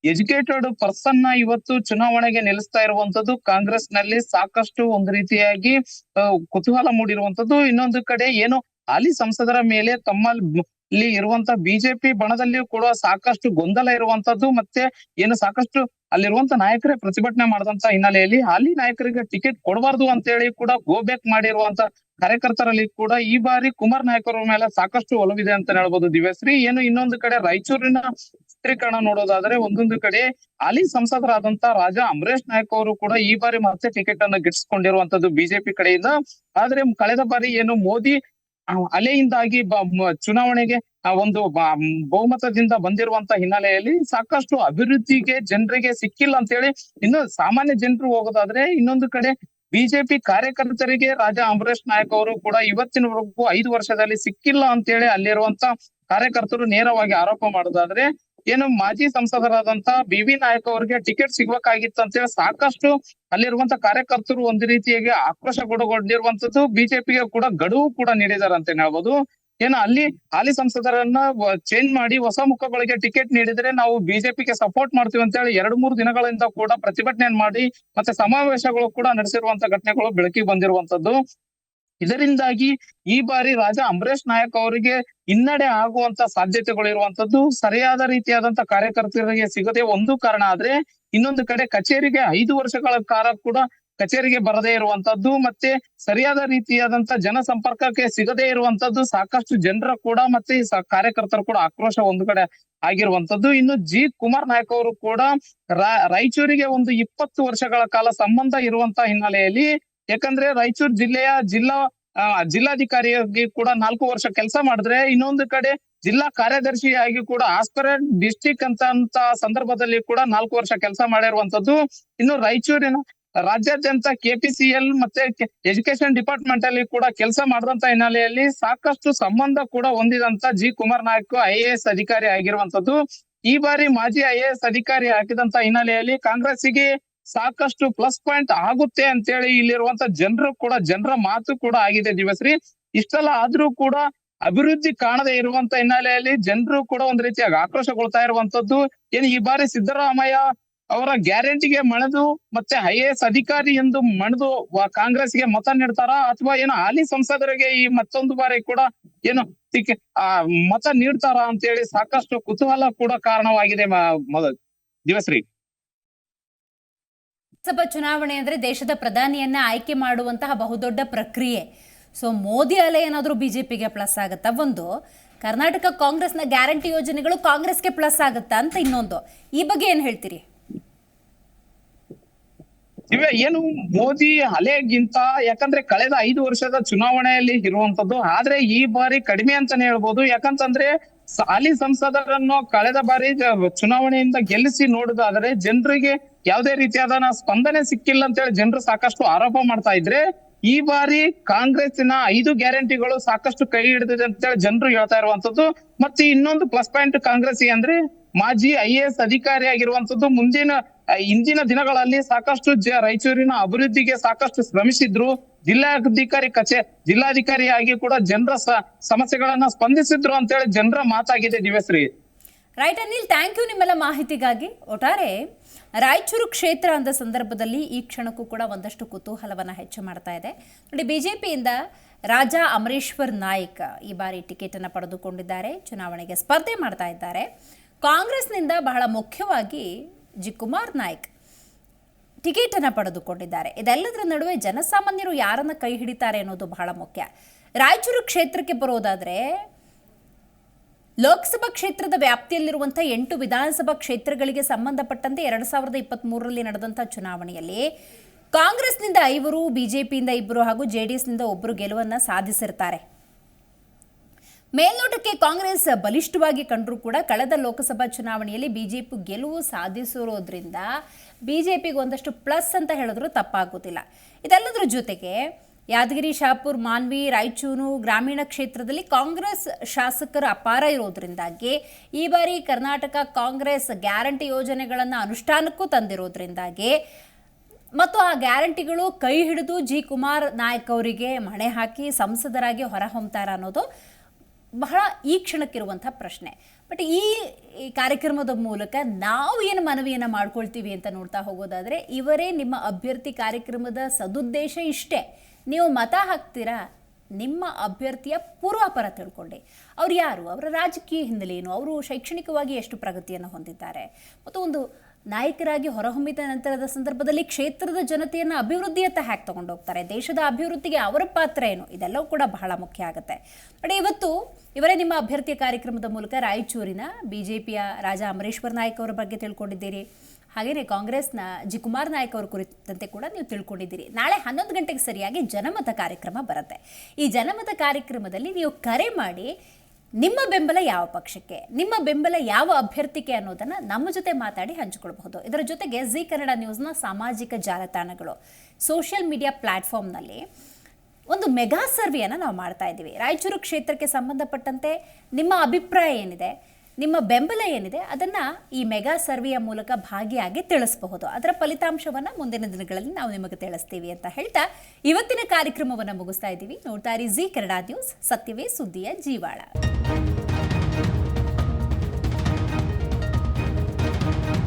[SPEAKER 2] ಎಜುಕೇಟೆಡ್ ಪರ್ಸನ್ನ ಇವತ್ತು ಚುನಾವಣೆಗೆ ನಿಲ್ಲಿಸ್ತಾ ಇರುವಂತದ್ದು ಕಾಂಗ್ರೆಸ್ನಲ್ಲಿ ಸಾಕಷ್ಟು ಒಂದು ರೀತಿಯಾಗಿ ಕುತೂಹಲ ಮೂಡಿರುವಂತದ್ದು ಇನ್ನೊಂದು ಕಡೆ ಏನು ಹಾಲಿ ಸಂಸದರ ಮೇಲೆ ತಮ್ಮಲ್ಲಿ ಇರುವಂತ ಬಿಜೆಪಿ ಬಣದಲ್ಲಿಯೂ ಕೂಡ ಸಾಕಷ್ಟು ಗೊಂದಲ ಇರುವಂತದ್ದು ಮತ್ತೆ ಏನು ಸಾಕಷ್ಟು ಅಲ್ಲಿರುವಂತ ನಾಯಕರೇ ಪ್ರತಿಭಟನೆ ಮಾಡಿದಂತ ಹಿನ್ನೆಲೆಯಲ್ಲಿ ಹಾಲಿ ನಾಯಕರಿಗೆ ಟಿಕೆಟ್ ಕೊಡಬಾರ್ದು ಅಂತೇಳಿ ಕೂಡ ಗೋ ಬ್ಯಾಕ್ ಮಾಡಿರುವಂತ ಕಾರ್ಯಕರ್ತರಲ್ಲಿ ಕೂಡ ಈ ಬಾರಿ ಕುಮಾರ್ ನಾಯಕರ ಮೇಲೆ ಸಾಕಷ್ಟು ಒಲವಿದೆ ಅಂತ ಹೇಳ್ಬೋದು ದಿವ್ಯಶ್ರೀ. ಏನು ಇನ್ನೊಂದು ಕಡೆ ರಾಯಚೂರಿನ ಚಿತ್ರೀಕರಣ ನೋಡೋದಾದ್ರೆ ಒಂದೊಂದು ಕಡೆ ಹಾಲಿ ಸಂಸದರಾದಂತ ರಾಜಾ ಅಮರೇಶ್ ನಾಯಕ್ ಅವರು ಕೂಡ ಈ ಬಾರಿ ಮತ್ತೆ ಟಿಕೆಟ್ ಅನ್ನು ಗಿಟ್ಟಿಸಿಕೊಂಡಿರುವಂತದ್ದು ಬಿಜೆಪಿ ಕಡೆಯಿಂದ. ಆದ್ರೆ ಕಳೆದ ಬಾರಿ ಏನು ಮೋದಿ ಅಲೆಯಿಂದಾಗಿ ಚುನಾವಣೆಗೆ ಒಂದು ಬಹುಮತದಿಂದ ಬಂದಿರುವಂತ ಹಿನ್ನೆಲೆಯಲ್ಲಿ ಸಾಕಷ್ಟು ಅಭಿವೃದ್ಧಿಗೆ ಜನರಿಗೆ ಸಿಕ್ಕಿಲ್ಲ ಅಂತ ಹೇಳಿ ಇನ್ನು ಸಾಮಾನ್ಯ ಜನರು ಹೋಗೋದಾದ್ರೆ ಇನ್ನೊಂದು ಕಡೆ ಬಿಜೆಪಿ ಕಾರ್ಯಕರ್ತರಿಗೆ ರಾಜಾ ಅಂಬರೀಶ್ ನಾಯಕ್ ಅವರು ಕೂಡ ಇವತ್ತಿನವರೆಗೂ ಐದು ವರ್ಷದಲ್ಲಿ ಸಿಕ್ಕಿಲ್ಲ ಅಂತೇಳಿ ಅಲ್ಲಿರುವಂತ ಕಾರ್ಯಕರ್ತರು ನೇರವಾಗಿ ಆರೋಪ ಮಾಡೋದಾದ್ರೆ, ಏನು ಮಾಜಿ ಸಂಸದರಾದಂತ ಬಿ ವಿ ನಾಯಕ್ ಅವರಿಗೆ ಟಿಕೆಟ್ ಸಿಗ್ಬೇಕಾಗಿತ್ತು ಅಂತೇಳಿ ಸಾಕಷ್ಟು ಅಲ್ಲಿರುವಂತ ಕಾರ್ಯಕರ್ತರು ಒಂದು ರೀತಿಯಾಗಿ ಆಕ್ರೋಶಗೊಳಗೊಂಡಿರುವಂತದ್ದು ಬಿಜೆಪಿಗೆ ಕೂಡ ಗಡುವು ಕೂಡ ನೀಡಿದಾರೆ ಅಂತ ಹೇಳ್ಬೋದು. ಏನು ಅಲ್ಲಿ ಹಾಲಿ ಸಂಸದರನ್ನ ಚೇಂಜ್ ಮಾಡಿ ಹೊಸ ಮುಖಗಳಿಗೆ ಟಿಕೆಟ್ ನೀಡಿದ್ರೆ ನಾವು ಬಿಜೆಪಿಗೆ ಸಪೋರ್ಟ್ ಮಾಡ್ತೀವಿ ಅಂತ ಹೇಳಿ ಎರಡು ಮೂರು ದಿನಗಳಿಂದ ಕೂಡ ಪ್ರತಿಭಟನೆ ಮಾಡಿ ಮತ್ತೆ ಸಮಾವೇಶಗಳು ಕೂಡ ನಡೆಸಿರುವಂತ ಘಟನೆಗಳು ಬೆಳಕಿಗೆ ಬಂದಿರುವಂತದ್ದು. ಇದರಿಂದಾಗಿ ಈ ಬಾರಿ ರಾಜ ಅಂಬರೀಶ್ ನಾಯಕ್ ಅವರಿಗೆ ಹಿನ್ನಡೆ ಆಗುವಂತ ಸಾಧ್ಯತೆಗಳು ಇರುವಂತದ್ದು. ಸರಿಯಾದ ರೀತಿಯಾದಂತ ಕಾರ್ಯಕರ್ತರಿಗೆ ಸಿಗದೆ ಒಂದು ಕಾರಣ ಆದ್ರೆ ಇನ್ನೊಂದು ಕಡೆ ಕಚೇರಿಗೆ ಐದು ವರ್ಷಗಳ ಕಾಲ ಕೂಡ ಕಚೇರಿಗೆ ಬರದೇ ಇರುವಂತದ್ದು ಮತ್ತೆ ಸರಿಯಾದ ರೀತಿಯಾದಂತ ಜನಸಂಪರ್ಕಕ್ಕೆ ಸಿಗದೇ ಇರುವಂತದ್ದು ಸಾಕಷ್ಟು ಜನರ ಕೂಡ ಮತ್ತೆ ಕಾರ್ಯಕರ್ತರು ಕೂಡ ಆಕ್ರೋಶ ಒಂದು ಕಡೆ ಆಗಿರುವಂತದ್ದು. ಇನ್ನು ಜಿ ಕುಮಾರ್ ನಾಯಕ್ ಅವರು ಕೂಡ ರಾಯಚೂರಿಗೆ ಒಂದು ಇಪ್ಪತ್ತು ವರ್ಷಗಳ ಕಾಲ ಸಂಬಂಧ ಇರುವಂತ ಹಿನ್ನೆಲೆಯಲ್ಲಿ ಯಾಕಂದ್ರೆ ರಾಯಚೂರು ಜಿಲ್ಲೆಯ ಜಿಲ್ಲಾ ಜಿಲ್ಲಾಧಿಕಾರಿಯಾಗಿ ಕೂಡ ನಾಲ್ಕು ವರ್ಷ ಕೆಲಸ ಮಾಡಿದ್ರೆ ಇನ್ನೊಂದು ಕಡೆ ಜಿಲ್ಲಾ ಕಾರ್ಯದರ್ಶಿಯಾಗಿ ಕೂಡ ಆಸ್ಪರೆಂಟ್ ಡಿಸ್ಟಿಕ್ ಅಂತ ಸಂದರ್ಭದಲ್ಲಿ ಕೂಡ ನಾಲ್ಕು ವರ್ಷ ಕೆಲಸ ಮಾಡಿರುವಂತದ್ದು. ಇನ್ನು ರಾಯಚೂರಿನ ರಾಜ್ಯಾದ್ಯಂತ ಕೆಪಿಸಿಎಲ್ ಮತ್ತೆ ಎಜುಕೇಶನ್ ಡಿಪಾರ್ಟ್ಮೆಂಟ್ ಅಲ್ಲಿ ಕೂಡ ಕೆಲಸ ಮಾಡಿದಂತ ಹಿನ್ನೆಲೆಯಲ್ಲಿ ಸಾಕಷ್ಟು ಸಂಬಂಧ ಕೂಡ ಹೊಂದಿದಂತ G Kumar Naik I A S ಅಧಿಕಾರಿ ಆಗಿರುವಂತದ್ದು ಈ ಬಾರಿ ಮಾಜಿ ಐ ಎ ಎಸ್ ಅಧಿಕಾರಿ ಹಾಕಿದಂತ ಹಿನ್ನೆಲೆಯಲ್ಲಿ ಕಾಂಗ್ರೆಸ್ಸಿಗೆ ಸಾಕಷ್ಟು ಪ್ಲಸ್ ಪಾಯಿಂಟ್ ಆಗುತ್ತೆ ಅಂತೇಳಿ ಇಲ್ಲಿರುವಂತ ಜನರು ಕೂಡ, ಜನರ ಮಾತು ಕೂಡ ಆಗಿದೆ ದಿವಸ್ರಿ ಇಷ್ಟೆಲ್ಲ ಆದ್ರೂ ಕೂಡ ಅಭಿವೃದ್ಧಿ ಕಾಣದೇ ಇರುವಂತ ಹಿನ್ನೆಲೆಯಲ್ಲಿ ಜನರು ಕೂಡ ಒಂದ್ ರೀತಿಯಾಗಿ ಆಕ್ರೋಶಗೊಳ್ತಾ ಇರುವಂತದ್ದು ಏನು ಈ ಬಾರಿ ಸಿದ್ದರಾಮಯ್ಯ ಅವರ ಗ್ಯಾರಂಟಿಗೆ ಮಣದು ಮತ್ತೆ ಐ ಎ ಎಸ್ ಅಧಿಕಾರಿ ಎಂದು ಮಣದು ಕಾಂಗ್ರೆಸ್ ಕಾಂಗ್ರೆಸ್ಗೆ ಮತ ನೀಡ್ತಾರಾ ಅಥವಾ ಏನು ಹಾಲಿ ಸಂಸದರಿಗೆ ಈ ಮತ್ತೊಂದು ಬಾರಿ ಕೂಡ ಏನು ಆ, ಮತ ನೀಡ್ತಾರಾ ಅಂತೇಳಿ ಸಾಕಷ್ಟು ಕುತೂಹಲ ಕೂಡ ಕಾರಣವಾಗಿದೆ ದಿವಸ್ರಿ
[SPEAKER 1] ಲೋಕಸಭಾ ಚುನಾವಣೆ ಅಂದ್ರೆ ದೇಶದ ಪ್ರಧಾನಿಯನ್ನ ಆಯ್ಕೆ ಮಾಡುವಂತಹ ಬಹುದೊಡ್ಡ ಪ್ರಕ್ರಿಯೆ. ಸೊ ಮೋದಿ ಅಲೆ ಏನಾದರೂ ಬಿಜೆಪಿಗೆ ಪ್ಲಸ್ ಆಗುತ್ತಾ? ಒಂದು, ಕರ್ನಾಟಕ ಕಾಂಗ್ರೆಸ್ನ ಗ್ಯಾರಂಟಿ ಯೋಜನೆಗಳು ಕಾಂಗ್ರೆಸ್ಗೆ ಪ್ಲಸ್ ಆಗುತ್ತಾ ಅಂತ ಇನ್ನೊಂದು. ಈ ಬಗ್ಗೆ ಏನ್ ಹೇಳ್ತೀರಿ?
[SPEAKER 2] ಇವೆ ಏನು ಮೋದಿ ಅಲೆಗಿಂತ ಯಾಕಂದ್ರೆ ಕಳೆದ ಐದು ವರ್ಷದ ಚುನಾವಣೆಯಲ್ಲಿ ಇರುವಂತದ್ದು. ಆದ್ರೆ ಈ ಬಾರಿ ಕಡಿಮೆ ಅಂತಾನೆ ಹೇಳ್ಬೋದು. ಯಾಕಂತಂದ್ರೆ ಸಾಲಿ ಸಂಸದರನ್ನು ಕಳೆದ ಬಾರಿ ಚುನಾವಣೆಯಿಂದ ಗೆಲ್ಲಿಸಿ ನೋಡುದಾದ್ರೆ ಜನರಿಗೆ ಯಾವುದೇ ರೀತಿಯಾದ ಸ್ಪಂದನೆ ಸಿಕ್ಕಿಲ್ಲ ಅಂತ ಹೇಳಿ ಜನರು ಸಾಕಷ್ಟು ಆರೋಪ ಮಾಡ್ತಾ ಇದ್ರೆ, ಈ ಬಾರಿ ಕಾಂಗ್ರೆಸ್ಸಿನ ಐದು ಗ್ಯಾರಂಟಿಗಳು ಸಾಕಷ್ಟು ಕೈ ಹಿಡಿದಿದೆ ಅಂತೇಳಿ ಜನರು ಹೇಳ್ತಾ ಇರುವಂತದ್ದು. ಮತ್ತೆ ಇನ್ನೊಂದು ಪ್ಲಸ್ ಪಾಯಿಂಟ್ ಕಾಂಗ್ರೆಸ್ ಅಂದ್ರೆ ಮಾಜಿ ಐ ಎ ಎಸ್ ಅಧಿಕಾರಿ ಆಗಿರುವಂತದ್ದು ಮುಂದಿನ ಇಂದಿನ ದಿನಗಳಲ್ಲಿ ಸಾಕಷ್ಟು ಜ, ರಾಯಚೂರಿನ ಅಭಿವೃದ್ಧಿಗೆ ಸಾಕಷ್ಟು ಶ್ರಮಿಸಿದ್ರು ಜಿಲ್ಲಾಧಿಕಾರಿ ಕಚೇ, ಜಿಲ್ಲಾಧಿಕಾರಿಯಾಗಿ ಕೂಡ ಜನರ ಸಮಸ್ಯೆಗಳನ್ನ ಸ್ಪಂದಿಸಿದ್ರು ಅಂತೇಳಿ ಜನರ ಮಾತಾಗಿದೆ ದಿವಸ್ರಿ
[SPEAKER 1] ರೈಟ್ ಅನಿಲ್ ಥ್ಯಾಂಕ್ ಯು ನಿಮ್ಮೆಲ್ಲ ಮಾಹಿತಿಗಾಗಿ. ಒಟ್ಟಾರೆ, ರಾಯಚೂರು ಕ್ಷೇತ್ರ ಅಂದ ಸಂದರ್ಭದಲ್ಲಿ ಈ ಕ್ಷಣಕ್ಕೂ ಕೂಡ ಒಂದಷ್ಟು ಕುತೂಹಲವನ್ನು ಹೆಚ್ಚು ಮಾಡ್ತಾ ಇದೆ. ನೋಡಿ, ಬಿಜೆಪಿಯಿಂದ ರಾಜಾ ಅಮರೇಶ್ವರ್ ನಾಯ್ಕ ಈ ಬಾರಿ ಟಿಕೆಟ್ ಅನ್ನು ಪಡೆದುಕೊಂಡಿದ್ದಾರೆ, ಚುನಾವಣೆಗೆ ಸ್ಪರ್ಧೆ ಮಾಡ್ತಾ ಇದ್ದಾರೆ. ಕಾಂಗ್ರೆಸ್ನಿಂದ ಬಹಳ ಮುಖ್ಯವಾಗಿ ಜಿ ಕುಮಾರ್ ನಾಯ್ಕ್ ಟಿಕೆಟ್ ಅನ್ನು ಪಡೆದುಕೊಂಡಿದ್ದಾರೆ. ಇದೆಲ್ಲದರ ನಡುವೆ ಜನಸಾಮಾನ್ಯರು ಯಾರನ್ನ ಕೈ ಹಿಡಿತಾರೆ ಅನ್ನೋದು ಬಹಳ ಮುಖ್ಯ. ರಾಯಚೂರು ಕ್ಷೇತ್ರಕ್ಕೆ ಬರೋದಾದ್ರೆ ಲೋಕಸಭಾ ಕ್ಷೇತ್ರದ ವ್ಯಾಪ್ತಿಯಲ್ಲಿರುವಂಥ ಎಂಟು ವಿಧಾನಸಭಾ ಕ್ಷೇತ್ರಗಳಿಗೆ ಸಂಬಂಧಪಟ್ಟಂತೆ ಎರಡು ಸಾವಿರದ ಇಪ್ಪತ್ತ್ ಮೂರರಲ್ಲಿ ನಡೆದಂಥ ಚುನಾವಣೆಯಲ್ಲಿ ಕಾಂಗ್ರೆಸ್ನಿಂದ ಐವರು, ಬಿಜೆಪಿಯಿಂದ ಇಬ್ಬರು ಹಾಗೂ ಜೆ ಡಿ ಎಸ್ನಿಂದ ಒಬ್ಬರು ಗೆಲುವನ್ನು ಸಾಧಿಸಿರ್ತಾರೆ. ಮೇಲ್ನೋಟಕ್ಕೆ ಕಾಂಗ್ರೆಸ್ ಬಲಿಷ್ಠವಾಗಿ ಕಂಡರೂ ಕೂಡ ಕಳೆದ ಲೋಕಸಭಾ ಚುನಾವಣೆಯಲ್ಲಿ ಬಿಜೆಪಿ ಗೆಲುವು ಸಾಧಿಸಿರೋದ್ರಿಂದ ಬಿಜೆಪಿಗೆ ಒಂದಷ್ಟು ಪ್ಲಸ್ ಅಂತ ಹೇಳಿದ್ರು ತಪ್ಪಾಗೋದಿಲ್ಲ. ಇದೆಲ್ಲದರ ಜೊತೆಗೆ ಯಾದಗಿರಿ, ಶಾಪುರ್, ಮಾನ್ವಿ, ರಾಯಚೂರು ಗ್ರಾಮೀಣ ಕ್ಷೇತ್ರದಲ್ಲಿ ಕಾಂಗ್ರೆಸ್ ಶಾಸಕರ ಅಪಾರ ಇರೋದ್ರಿಂದಾಗಿ ಈ ಬಾರಿ ಕರ್ನಾಟಕ ಕಾಂಗ್ರೆಸ್ ಗ್ಯಾರಂಟಿ ಯೋಜನೆಗಳನ್ನು ಅನುಷ್ಠಾನಕ್ಕೂ ತಂದಿರೋದ್ರಿಂದಾಗಿ ಮತ್ತು ಆ ಗ್ಯಾರಂಟಿಗಳು ಕೈ ಹಿಡಿದು ಜಿ ಕುಮಾರ್ ನಾಯಕ್ ಅವರಿಗೆ ಮಣೆ ಹಾಕಿ ಸಂಸದರಾಗಿ ಹೊರಹೊಮ್ತಾರ ಅನ್ನೋದು ಬಹಳ ಈ ಕ್ಷಣಕ್ಕಿರುವಂಥ ಪ್ರಶ್ನೆ. ಬಟ್ ಈ ಕಾರ್ಯಕ್ರಮದ ಮೂಲಕ ನಾವು ಏನು ಮನವಿಯನ್ನು ಮಾಡ್ಕೊಳ್ತೀವಿ ಅಂತ ನೋಡ್ತಾ ಹೋಗೋದಾದರೆ, ಇವರೇ ನಿಮ್ಮ ಅಭ್ಯರ್ಥಿ ಕಾರ್ಯಕ್ರಮದ ಸದುದ್ದೇಶ ಇಷ್ಟೇ. ನೀವು ಮತ ಹಾಕ್ತೀರಾ? ನಿಮ್ಮ ಅಭ್ಯರ್ಥಿಯ ಪೂರ್ವಾಪರ ತಿಳ್ಕೊಂಡೆ. ಅವ್ರು ಯಾರು? ಅವರ ರಾಜಕೀಯ ಹಿನ್ನೆಲೆ ಏನು ಅವರು ಶೈಕ್ಷಣಿಕವಾಗಿ ಎಷ್ಟು ಪ್ರಗತಿಯನ್ನು ಹೊಂದಿದ್ದಾರೆ? ಮತ್ತು ಒಂದು ನಾಯಕರಾಗಿ ಹೊರಹೊಮ್ಮಿದ ನಂತರದ ಸಂದರ್ಭದಲ್ಲಿ ಕ್ಷೇತ್ರದ ಜನತೆಯನ್ನು ಅಭಿವೃದ್ಧಿಯತ್ತ ಹ್ಯಾಕ್ ತಗೊಂಡು ಹೋಗ್ತಾರೆ. ದೇಶದ ಅಭಿವೃದ್ಧಿಗೆ ಅವರ ಪಾತ್ರ ಏನು? ಇದೆಲ್ಲವೂ ಕೂಡ ಬಹಳ ಮುಖ್ಯ ಆಗುತ್ತೆ. ನೋಡಿ, ಇವತ್ತು ಇವರೇ ನಿಮ್ಮ ಅಭ್ಯರ್ಥಿ ಕಾರ್ಯಕ್ರಮದ ಮೂಲಕ ರಾಯಚೂರಿನ ಬಿಜೆಪಿಯ ರಾಜಾ ಅಮರೇಶ್ವರ್ ನಾಯಕ್ ಅವರ ಬಗ್ಗೆ ತಿಳ್ಕೊಂಡಿದ್ದೀರಿ. ಹಾಗೆಯೇ ಕಾಂಗ್ರೆಸ್ನ ಜಿ ಕುಮಾರ್ ನಾಯಕ್ ಅವರ ಕುರಿತಂತೆ ಕೂಡ ನೀವು ತಿಳ್ಕೊಂಡಿದ್ದೀರಿ. ನಾಳೆ ಹನ್ನೊಂದು ಗಂಟೆಗೆ ಸರಿಯಾಗಿ ಜನಮತ ಕಾರ್ಯಕ್ರಮ ಬರುತ್ತೆ. ಈ ಜನಮತ ಕಾರ್ಯಕ್ರಮದಲ್ಲಿ ನೀವು ಕರೆ ಮಾಡಿ ನಿಮ್ಮ ಬೆಂಬಲ ಯಾವ ಪಕ್ಷಕ್ಕೆ, ನಿಮ್ಮ ಬೆಂಬಲ ಯಾವ ಅಭ್ಯರ್ಥಿಗೆ ಅನ್ನೋದನ್ನು ನಮ್ಮ ಜೊತೆ ಮಾತಾಡಿ ಹಂಚಿಕೊಳ್ಬಹುದು. ಇದರ ಜೊತೆಗೆ ಜಿ ಕನ್ನಡ ನ್ಯೂಸ್ನ ಸಾಮಾಜಿಕ ಜಾಲತಾಣಗಳು ಸೋಷಿಯಲ್ ಮೀಡಿಯಾ ಪ್ಲ್ಯಾಟ್ಫಾರ್ಮ್ನಲ್ಲಿ ಒಂದು ಮೆಗಾ ಸರ್ವೆಯನ್ನು ನಾವು ಮಾಡ್ತಾ ಇದ್ದೀವಿ. ರಾಯಚೂರು ಕ್ಷೇತ್ರಕ್ಕೆ ಸಂಬಂಧಪಟ್ಟಂತೆ ನಿಮ್ಮ ಅಭಿಪ್ರಾಯ ಏನಿದೆ? ನಿಮ್ಮ ಬೆಂಬಲ ಏನಿದೆ ಅದನ್ನ ಈ ಮೆಗಾ ಸರ್ವೆಯ ಮೂಲಕ ಭಾಗಿಯಾಗಿ ತಿಳಿಸಬಹುದು. ಅದರ ಫಲಿತಾಂಶವನ್ನ ಮುಂದಿನ ದಿನಗಳಲ್ಲಿ ನಾವು ನಿಮಗೆ ತಿಳಿಸ್ತೀವಿ ಅಂತ ಹೇಳ್ತಾ ಇವತ್ತಿನ ಕಾರ್ಯಕ್ರಮವನ್ನು ಮುಗಿಸ್ತಾ ಇದ್ದೀವಿ. ನೋಡ್ತಾ ಇರಿ ಜಿ ಕನ್ನಡ ನ್ಯೂಸ್, ಸತ್ಯವೇ ಸುದ್ದಿಯ ಜೀವಾಳ.